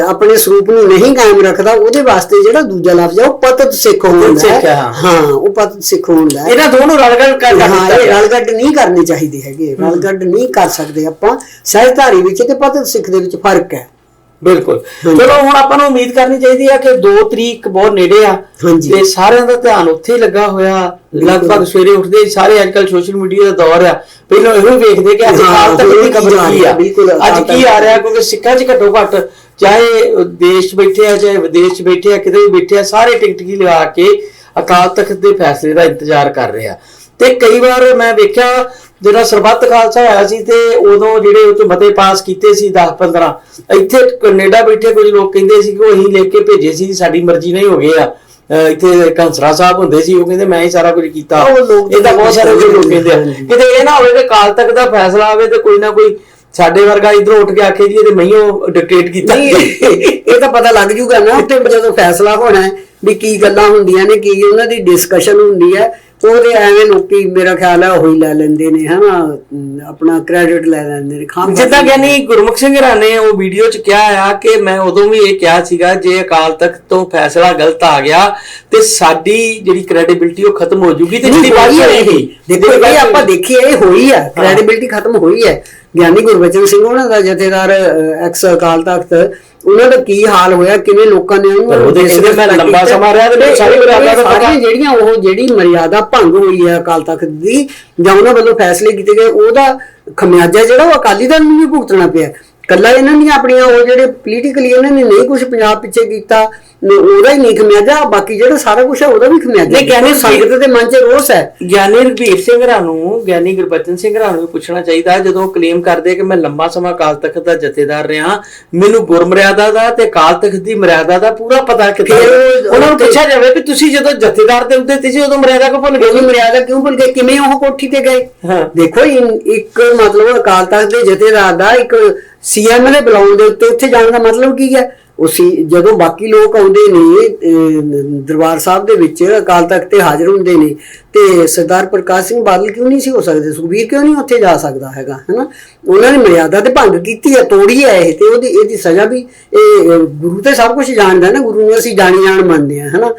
ਆਪਣੇ ਸਰੂਪ ਨੂੰ ਨਹੀਂ ਕਾਇਮ ਰੱਖਦਾ ਉਹਦੇ ਵਾਸਤੇ ਜਿਹੜਾ ਦੂਜਾ ਲਫ਼ਜ਼ ਹੈ ਉਹ ਪਤਤ ਸਿੱਖ ਹੁੰਦਾ ਹੈ, ਹੈ ਹਾਂ। ਹਾਂ ਉਹ ਪਤਤ ਸਿੱਖ ਹੁੰਦਾ ਹੈ। ਇਹਨਾਂ ਦੋਨੋਂ ਰਲ ਕੇ ਕਰ ਹਾਂ ਇਹ। ਰਲਗੱਡ ਨਹੀਂ ਕਰਨੀ ਚਾਹੀਦੀ ਹੈਗੇ ਰਲਗੱਡ ਨਹੀਂ ਕਰ ਸਕਦੇ ਆਪਾਂ। ਸਹਿਜਧਾਰੀ ਵਿੱਚ ਤੇ ਪਤਤ ਸਿੱਖ ਦੇ ਵਿੱਚ ਫ਼ਰਕ ਹੈ। ਬਿਲਕੁਲ। ਚਲੋ ਹੁਣ ਆਪਾਂ ਨੂੰ ਉਮੀਦ ਕਰਨੀ ਚਾਹੀਦੀ ਆ ਕਿ 2 ਤਰੀਕ ਬਹੁਤ ਨੇੜੇ ਆ। ਤੇ ਸਾਰਿਆਂ ਦਾ ਧਿਆਨ ਉੱਥੇ ਹੀ ਲੱਗਾ ਹੋਇਆ। ਲਗਭਗ ਸਵੇਰੇ ਉੱਠਦੇ ਹੀ ਸਾਰੇ ਅੱਜਕੱਲ ਸੋਸ਼ਲ ਮੀਡੀਆ ਦਾ ਦੌਰ ਆ। ਪਹਿਲਾਂ ਇਹੋ ਹੀ ਵੇਖਦੇ ਕਿ ਅੱਜ ਹਾਂ, ਕਾਲ ਤੱਕ ਦੀ ਕੀ ਖਬਰ ਕੀ ਆ। ਅੱਜ ਕੀ ਆ ਰਿਹਾ ਕਿਉਂਕਿ ਸਿੱਖਾਂ 'ਚ ਘੱਟੋ ਘੱਟ ਚਾਹੇ ਦੇਸ਼ ਬੈਠੇ ਆ ਚਾਹੇ ਵਿਦੇਸ਼ ਬੈਠੇ ਆ ਕਿਤੇ ਵੀ ਬੈਠੇ ਆ ਸਾਰੇ ਟਿਕਟ ਕੀ ਲਗਾ ਕੇ ਅਕਾਲ ਤਖਤ ਦੇ ਫੈਸਲੇ ਦਾ ਇੰਤਜ਼ਾਰ ਕਰ ਰਹੇ ਆ। ਤੇ ਕਈ ਵਾਰ ਮੈਂ ਵੇਖਿਆ ਜਿਹੜਾ ਸਰਬੱਤ ਖਾਲਸਾ ਹੋਇਆ ਸੀ ਤੇ ਉਦੋਂ ਜਿਹੜੇ ਉਹ ਮਤੇ ਪਾਸ ਕੀਤੇ ਸੀ 10 15 ਇੱਥੇ ਕੈਨੇਡਾ ਬੈਠੇ ਕੁਝ ਲੋਕ ਕਹਿੰਦੇ ਸੀ ਕਿ ਉਹ ਅਸੀਂ ਲਿਖ ਕੇ ਭੇਜੇ ਸੀ ਸਾਡੀ ਮਰਜ਼ੀ ਨਹੀਂ ਹੋ ਗਏ ਆ। ਇੱਥੇ ਕੰਸਰਾ ਸਾਹਿਬ ਹੁੰਦੇ ਸੀ ਉਹ ਕਹਿੰਦੇ ਮੈਂ ਹੀ ਸਾਰਾ ਕੁਝ ਕੀਤਾ। ਉਹ ਲੋਕ ਇਹ ਤਾਂ ਬਹੁਤ ਸਾਰੇ ਲੋਕ ਕਹਿੰਦੇ। ਕਿਤੇ ਇਹ ਨਾ ਹੋਵੇ ਕਿ ਕਾਲ ਤੱਕ ਦਾ ਫੈਸਲਾ ਆਵੇ ਤੇ ਕੋਈ ਨਾ ਕੋਈ ਸਾਡੇ ਵਰਗਾ ਇਧਰੋਂ ਉੱਠ ਕੇ ਆਖੇ ਜੀ, ਇਹਦੇ ਮਈਓ ਡਿਕਟੇਟ ਕੀਤਾ। ਨਹੀਂ, ਇਹ ਤਾਂ ਪਤਾ ਲੱਗ ਜੂਗਾ ਨਾ, ਉੱਥੇ ਜਦੋਂ ਫੈਸਲਾ ਹੋਣਾ ਹੈ ਵੀ ਕੀ ਗੱਲਾਂ ਹੁੰਦੀਆਂ ਨੇ, ਕੀ ਉਹਨਾਂ ਦੀ ਡਿਸਕਸ਼ਨ ਹੁੰਦੀ ਹੈ। ਉਹਦੇ ਐਵੇਂ ਲੋਕੀ ਮੇਰਾ ਖਿਆਲ ਹੈ ਉਹੀ ਲੈ ਲੈਂਦੇ ਨੇ ਹਨਾ ਆਪਣਾ ਕ੍ਰੈਡਿਟ ਲੈ ਲੈਂਦੇ ਨੇ ਖਾਮ ਜਿੱਦਾਂ ਗਿਆਨੀ ਗੁਰਮੁਖ ਸਿੰਘ ਨੇ ਉਹ ਵੀਡੀਓ 'ਚ ਕਿਹਾ ਆ ਕਿ ਮੈਂ ਉਦੋਂ ਵੀ ਇਹ ਕਿਹਾ ਸੀਗਾ ਜੇ ਅਕਾਲ ਤਖਤ ਤੋਂ ਫੈਸਲਾ ਗਲਤ ਆ ਗਿਆ ਤੇ ਸਾਡੀ ਜਿਹੜੀ ਕ੍ਰੈਡੀਬਿਲਿਟੀ ਉਹ ਖਤਮ ਹੋ ਜੂਗੀ ਤੇ ਜਿਹੜੀ ਬਾਕੀ ਰਹੇਗੀ ਦੇਖੋ ਇਹ ਆਪਾਂ ਦੇਖੀਏ ਇਹ ਹੋਈ ਹੈ ਕ੍ਰੈਡੀਬਿਲਿਟੀ ਖਤਮ ਹੋਈ ਹੈ। ਗਿਆਨੀ ਗੁਰਬਚਨ ਸਿੰਘ ਉਹਨਾਂ ਦਾ ਜਥੇਦਾਰ ਐਕਸ ਅਕਾਲ ਤਖਤ ਉਹਨਾਂ ਦਾ ਕੀ ਹਾਲ ਹੋਇਆ ਕਿਵੇਂ ਲੋਕਾਂ ਨੇ ਪਰ ਉਹਦੇ ਕਹਿੰਦੇ ਮੈਂ ਲੰਬਾ ਸਮਾਂ ਰਿਹਾ ਤੇ ਸਾਰੀ ਮਰਿਆਦਾ ਦਾ ਪਤਾ। ਜਿਹੜੀਆਂ ਉਹ ਜਿਹੜੀ ਮਰਿਆਦਾ ਭੰਗ ਹੋਈ ਹੈ ਅਕਾਲ ਤਖਤ ਦੀ ਜਾਂ ਉਹਨਾਂ ਵੱਲੋਂ ਫੈਸਲੇ ਕੀਤੇ ਗਏ ਉਹਦਾ ਖਮਿਆਜਾ ਜਿਹੜਾ ਉਹ ਅਕਾਲੀ ਦਲ ਨੂੰ ਵੀ ਭੁਗਤਣਾ ਪਿਆ ਕੱਲਾ ਇਹਨਾਂ ਦੀਆਂ ਆਪਣੀਆਂ ਉਹ ਜਿਹੜੇ ਪੋਲੀਟੀਕਲੀ ਇਹਨਾਂ ਨੇ ਨਹੀਂ ਕੁਝ ਪੰਜਾਬ ਪਿੱਛੇ ਕੀਤਾ ਉਹਦਾ ਹੀ ਨਹੀਂ ਖਮਿਆਜਾ ਬਾਕੀ ਜਿਹੜਾ ਸਾਰਾ ਕੁਝ ਹੈ ਉਹਦਾ ਵੀ ਖਮਿਆਜਾ ਨਹੀਂ, ਗਿਆਨੀ ਸੰਗਤ ਦੇ ਮਨ 'ਚ ਰੋਸ ਹੈ। ਗਿਆਨੀ ਰਘਬੀਰ ਸਿੰਘ ਨੂੰ ਗਿਆਨੀ ਗੁਰਬਚਨ ਸਿੰਘ ਹਰਾਂ ਨੂੰ ਪੁੱਛਣਾ ਚਾਹੀਦਾ ਜਦੋਂ ਕਲੇਮ ਕਰਦੇ ਕਿ ਮੈਂ ਲੰਬਾ ਸਮਾਂ ਅਕਾਲ ਤਖਤ ਦਾ ਜਥੇਦਾਰ ਰਿਹਾ ਮੈਨੂੰ ਗੁਰਮਰਿਆਦਾ ਦਾ ਤੇ ਅਕਾਲ ਤਖਤ ਦੀ ਮਰਿਆਦਾ ਦਾ ਪੂਰਾ ਪਤਾ ਕਿੱਥੇ ਉਹ- ਉਹਨਾਂ ਨੂੰ ਪੁੱਛਿਆ ਜਾਵੇ ਕਿ ਤੁਸੀਂ ਜਦੋਂ ਜਥੇਦਾਰ ਦੇ ਉੱਤੇ ਸੀ ਉਦੋਂ ਮਰਿਆਦਾ ਕੋ ਭੁੱਲ ਗਏ? ਮਰਿਆਦਾ ਕਿਉਂ ਭੁੱਲ ਗਏ? ਕਿਵੇਂ ਉਹ ਕੋਠੀ ਤੇ ਗਏ। ਦੇਖੋ ਇੱਕ ਮਤਲਬ ਅਕਾਲ ਤਖਤ ਦੇ ਜਥੇਦਾਰ ਦਾ ਇੱਕ ਸੀਐਮ ਦੇ ਬੁਲਾਉਣ ਦੇ ਉੱਤੇ ਉੱਥੇ ਜਾਣ ਦਾ ਮਤਲਬ ਕੀ ਹੈ ਉਹ ਜਦੋਂ ਬਾਕੀ ਲੋਕ ਆਉਂਦੇ ਨੇ ਦਰਬਾਰ ਸਾਹਿਬ ਦੇ ਵਿੱਚ, ਅਕਾਲ ਤਖਤ ਤੇ ਹਾਜ਼ਰ ਹੁੰਦੇ ਨੇ, ਤੇ ਸਰਦਾਰ ਪ੍ਰਕਾਸ਼ ਸਿੰਘ ਬਾਦਲ ਕਿਉਂ ਨਹੀਂ ਸੀ ਹੋ ਸਕਦੇ? ਸੁਖਬੀਰ ਕਿਉਂ ਨਹੀਂ ਉੱਥੇ ਜਾ ਸਕਦਾ ਹੈਗਾ, ਹੈਨਾ? ਉਹਨਾਂ ਨੇ ਮਰਿਆਦਾ ਤੇ ਭੰਗ ਕੀਤੀ ਹੈ, ਤੋੜੀ ਹੈ ਇਹ, ਤੇ ਉਹਦੀ, ਇਹਦੀ ਸਜ਼ਾ ਵੀ, ਇਹ ਗੁਰੂ ਤੇ ਸਭ ਕੁਝ ਜਾਣਦਾ ਨਾ, ਗੁਰੂ ਨੂੰ ਅਸੀਂ ਜਾਣੀ ਜਾਣ ਮੰਨਦੇ ਆ ਹੈਨਾ?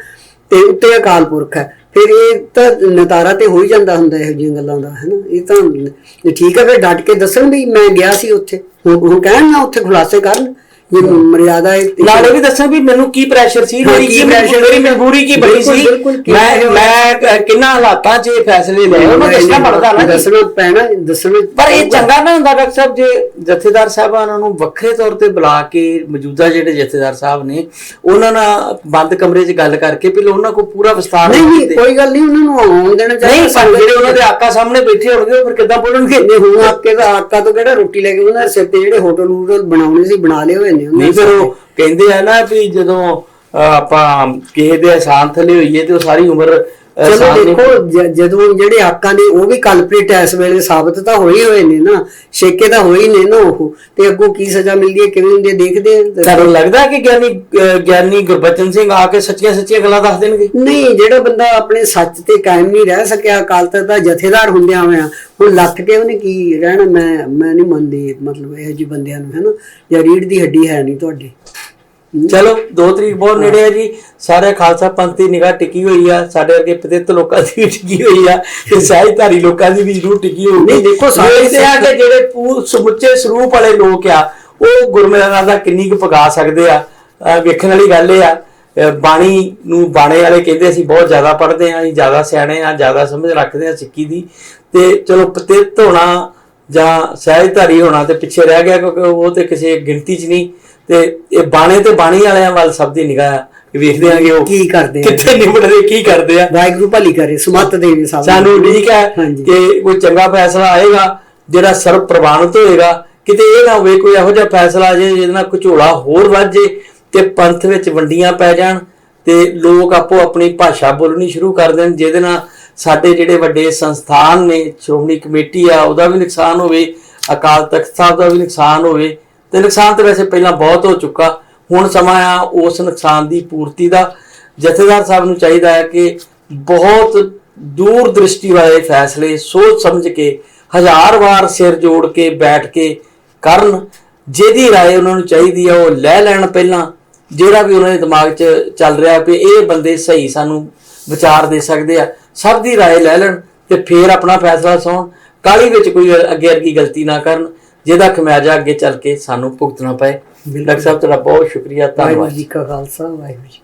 ਤੇ ਉੱਤੇ ਅਕਾਲ ਪੁਰਖ ਹੈ। ਫਿਰ ਇਹ ਤਾਂ ਨਤਾਰਾ ਤੇ ਹੋ ਹੀ ਜਾਂਦਾ ਹੁੰਦਾ ਇਹੋ ਜਿਹੀਆਂ ਗੱਲਾਂ ਦਾ, ਹੈਨਾ? ਇਹ ਤਾਂ ਠੀਕ ਹੈ, ਫਿਰ ਡਟ ਕੇ ਦੱਸਣ ਵੀ ਮੈਂ ਗਿਆ ਸੀ ਉੱਥੇ। ਹੁਣ ਹੁਣ ਕਹਿਣ ਨਾ ਉੱਥੇ ਖੁਲਾਸੇ ਕਰਨ। ਇਹ ਮਰਿਆਦਾ ਹੈ ਨਾਲੇ ਵੀ ਦੱਸਾਂ ਵੀ ਮੈਨੂੰ ਕੀ ਪ੍ਰੈਸ਼ਰ ਸੀ ਮੇਰੀ ਕੀ ਕੀ pressure ਮੇਰੀ? ਮਜਬੂਰੀ ਕੀ ਬਣੀ ਸੀ ਕੀ ਮੈਂ? ਮੈਂ ਕਿੰਨਾ ਹਾਲਾਤਾਂ 'ਚ ਇਹ ਫੈਸਲੇ ਲਏ ਉਹਨੂੰ ਦੱਸਣਾ ਪੜਦਾ ਨਾ। ਦੱਸਣਾ ਪੈਣਾ ਦੱਸਣਾ ਪਰ ਇਹ ਚੰਗਾ ਨਾ ਹੁੰਦਾ ਡਾਕਟਰ ਸਾਹਿਬ ਜੇ ਜਥੇਦਾਰ ਸਾਹਿਬਾਨਾਂ ਨੂੰ ਵੱਖਰੇ ਤੌਰ ਤੇ ਬੁਲਾ ਕੇ ਮੌਜੂਦਾ ਜਿਹੜੇ ਜਥੇਦਾਰ ਸਾਹਿਬ ਨੇ ਉਹਨਾਂ ਨਾਲ ਬੰਦ ਕਮਰੇ 'ਚ ਗੱਲ ਕਰਕੇ ਪਹਿਲਾਂ ਉਹਨਾਂ ਕੋਲ ਪੂਰਾ ਵਿਸਤਾਰ ਨਹੀਂ। ਕੋਈ ਗੱਲ ਨਹੀਂ ਉਹਨਾਂ ਨੂੰ ਆਉਣ ਦੇਣਾ ਚਾਹੀਦਾ ਨਹੀਂ ਜਿਹੜੇ ਉਹਨਾਂ ਦੇ ਆਕਾ ਸਾਹਮਣੇ ਬੈਠੇ ਹੋਣਗੇ ਫਿਰ ਕਿੱਦਾਂ ਬੋਲਣਗੇ ਨਹੀਂ ਹੁਣ ਆਕੇ ਦਾ ਆਕਾ ਤੋਂ ਕਿਹੜਾ ਰੋਟੀ ਲੈ ਕੇ ਉਹਨਾਂ ਦੇ ਸਿਰ ਤੇ ਜਿਹੜੇ ਹੋਟਲ ਹੂਟਲ ਬਣਾਉਣੇ ਸੀ ਬਣਾ ਲਏ ਹੋਏ ਉਹਨਾਂ ਨਹੀਂ ਫਿਰ ਉਹ ਕਹਿੰਦੇ ਆ ਨਾ ਵੀ ਜਦੋਂ ਆਪਾਂ ਕਿਸੇ ਦੇ ਆਸਾਨ ਥੱਲੇ ਹੋਈਏ ਤੇ ਉਹ ਸਾਰੀ ਉਮਰ ਚਲੋ ਦੇਖੋ ਜ- ਜਦੋਂ ਜਿਹੜੇ ਆਕਾ ਨੇ ਉਹ ਵੀ ਕਲਪ੍ਰੀਟ ਇਸ ਵੇਲੇ ਸਾਬਤ ਤਾਂ ਹੋਏ ਹੋਏ ਨੇ ਨਾ ਸ਼ੇਕੇ ਤਾਂ ਹੋਈ ਨੇ ਨਾ ਉਹ ਤੇ ਅੱਗੋਂ ਕੀ ਸਜ਼ਾ ਮਿਲਦੀ ਹੈ ਕਿਵੇਂ ਹੁੰਦੀ ਹੈ ਦੇਖਦੇ ਤੁਹਾਨੂੰ ਲੱਗਦਾ ਕਿ ਗਿਆਨੀ ਗਿਆਨੀ ਗੁਰਬਚਨ ਸਿੰਘ ਆ ਕੇ ਸੱਚੀਆਂ ਸੱਚੀਆਂ ਗੱਲਾਂ ਦੱਸ ਦੇਣਗੇ? ਨਹੀਂ ਜਿਹੜਾ ਬੰਦਾ ਆਪਣੇ ਸੱਚ ਤੇ ਕਾਇਮ ਨਹੀਂ ਰਹਿ ਸਕਿਆ ਅਕਾਲ ਤਖਤ ਦਾ ਜਥੇਦਾਰ ਹੁੰਦਿਆਂ ਹੋਇਆਂ ਹੁਣ ਲੱਥ ਕੇ ਉਹਨੇ ਕੀ ਰਹਿਣਾ? ਮੈਂ ਮੈਂ ਨਹੀਂ ਮੰਨਦੀ ਮਤਲਬ ਇਹੋ ਜਿਹੇ ਬੰਦਿਆਂ ਨੂੰ ਹੈਨਾ? ਜਾਂ ਰੀੜ ਦੀ ਹੱਡੀ ਹੈ ਨਹੀਂ ਤੁਹਾਡੇ। ਚਲੋ 2 ਤਰੀਕ ਬਹੁਤ ਨੇੜੇ ਹੈ ਜੀ। ਸਾਰੇ ਖਾਲਸਾ ਪੰਥ ਦੀ ਨਿਗਾਹ ਟਿਕੀ ਹੋਈ ਆ। ਸਾਡੇ ਵਰਗੇ ਪਤਿਤ ਲੋਕਾਂ ਦੀ ਵੀ ਟਿਕੀ ਹੋਈ ਆ ਤੇ ਸਹਿਜਧਾਰੀ ਲੋਕਾਂ ਦੀ ਵੀ ਜ਼ਰੂਰ ਟਿਕੀ ਹੋਊਗੀ। ਨਹੀਂ, ਦੇਖੋ ਸਾਰੇ ਵੇਖਦੇ ਆ ਕਿ ਜਿਹੜੇ ਪੂ ਸਮੁੱਚੇ ਸਰੂਪ ਵਾਲੇ ਲੋਕ ਆ ਉਹ ਗੁਰਮਿਲਾਰਾਂ ਦਾ ਕਿੰਨੀ ਕੁ ਪਗਾ ਸਕਦੇ ਆ। ਵੇਖਣ ਵਾਲੀ ਗੱਲ ਇਹ ਆ ਬਾਣੀ ਨੂੰ ਬਾਣੇ ਵਾਲੇ ਕਹਿੰਦੇ ਅਸੀਂ ਬਹੁਤ ਜ਼ਿਆਦਾ ਪੜ੍ਹਦੇ ਆ ਅਸੀਂ ਜ਼ਿਆਦਾ ਸਿਆਣੇ ਆ ਜ਼ਿਆਦਾ ਸਮਝ ਰੱਖਦੇ ਆ ਸਿੱਖੀ ਦੀ। ਤੇ ਚਲੋ ਪਤਿਤ ਹੋਣਾ ਜਾਂ ਸਹਿਜਧਾਰੀ ਹੋਣਾ ਤੇ ਪਿੱਛੇ ਰਹਿ ਗਿਆ ਕਿਉਂਕਿ ਉਹ ਤੇ ਕਿਸੇ ਗਿਣਤੀ 'ਚ ਨਹੀਂ। ਤੇ ਇਹ ਬਾਣੇ ਤੇ ਬਾਣੀ ਵਾਲਿਆਂ ਵੱਲ ਸਭ ਦੀ ਨਿਗਾਹ ਵੇਖਦੇ ਆ ਕਿ ਉਹ ਕੀ ਕਰਦੇ ਆ ਕਿੱਥੇ ਨਿਬੜਦੇ ਕੀ ਕਰਦੇ ਆ ਵਾਹਿਗੁਰੂ ਭਲੀ ਕਰੇ ਸਮਤ ਦੇਵੇ ਸਭ। ਸਾਨੂੰ ਉਡੀਕ ਹੈ। ਕਿ ਕੋਈ ਚੰਗਾ ਫੈਸਲਾ ਆਏਗਾ ਜਿਹੜਾ ਸਰਵ ਪ੍ਰਵਾਨਿਤ ਹੋਏਗਾ ਕਿਤੇ ਇਹ ਨਾ ਹੋਵੇ ਕੋਈ ਇਹੋ ਜਿਹਾ ਫੈਸਲਾ ਆ ਜਾਏ ਜਿਹਦੇ ਨਾਲ ਘਚੋਲਾ ਹੋਰ ਵੱਧ ਜੇ ਤੇ ਪੰਥ ਵਿੱਚ ਵੰਡੀਆਂ ਪੈ ਜਾਣ ਤੇ ਲੋਕ ਆਪੋ ਆਪਣੀ ਭਾਸ਼ਾ ਬੋਲਣੀ ਸ਼ੁਰੂ ਕਰ ਦੇਣ ਜਿਹਦੇ ਨਾਲ ਸਾਡੇ ਜਿਹੜੇ ਵੱਡੇ ਸੰਸਥਾਨ ਨੇ ਸ਼੍ਰੋਮਣੀ ਕਮੇਟੀ ਆ ਉਹਦਾ ਵੀ ਨੁਕਸਾਨ ਹੋਵੇ ਅਕਾਲ ਤਖਤ ਸਾਹਿਬ ਦਾ ਵੀ ਨੁਕਸਾਨ ਹੋਵੇ ਤੇ ਨੁਕਸਾਨ ਤੇ ਵੈਸੇ ਪਹਿਲਾਂ ਬਹੁਤ ਹੋ ਚੁੱਕਾ ਹੁਣ ਸਮਾਂ ਆ ਉਸ ਨੁਕਸਾਨ ਦੀ ਪੂਰਤੀ ਦਾ ਜਥੇਦਾਰ ਸਾਹਿਬ ਨੂੰ ਚਾਹੀਦਾ ਹੈ ਕਿ ਬਹੁਤ ਦੂਰ ਦ੍ਰਿਸ਼ਟੀ ਵਾਲੇ ਫੈਸਲੇ ਸੋਚ ਸਮਝ ਕੇ ਹਜ਼ਾਰ ਵਾਰ ਸਿਰ ਜੋੜ ਕੇ ਬੈਠ ਕੇ ਕਰਨ ਜਿਹਦੀ رائے ਉਹਨਾਂ ਨੂੰ ਚਾਹੀਦੀ ਆ ਉਹ ਲੈ ਲੈਣ ਪਹਿਲਾਂ ਜਿਹੜਾ ਵੀ ਉਹਨਾਂ ਦੇ ਦਿਮਾਗ 'ਚ ਚੱਲ ਰਿਹਾ ਵੀ ਇਹ ਬੰਦੇ ਸਹੀ ਸਾਨੂੰ ਵਿਚਾਰ ਦੇ ਸਕਦੇ ਆ ਸਭ ਦੀ رائے ਲੈ ਲੈਣ ਤੇ ਫੇਰ ਆਪਣਾ ਫੈਸਲਾ ਸੌਣ ਕਾਲੀ ਵਿੱਚ ਕੋਈ ਅੱਗੇ ਅੱਗੇ ਗਲਤੀ ਨਾ ਕਰਨ ਜਿਹਦਾ ਖਮਿਆਜਾ ਅੱਗੇ ਚੱਲ ਕੇ ਸਾਨੂੰ ਭੁਗਤਣਾ ਪਏ। ਡਾਕਟਰ ਸਾਹਿਬ, ਤੁਹਾਡਾ ਬਹੁਤ ਸ਼ੁਕਰੀਆ ਵਾਹਿਗੁਰੂ ਧੰਨਵਾਦ ਜੀ ਕਾ ਖਾਲਸਾ, ਵਾਹਿਗੁਰੂ ਜੀ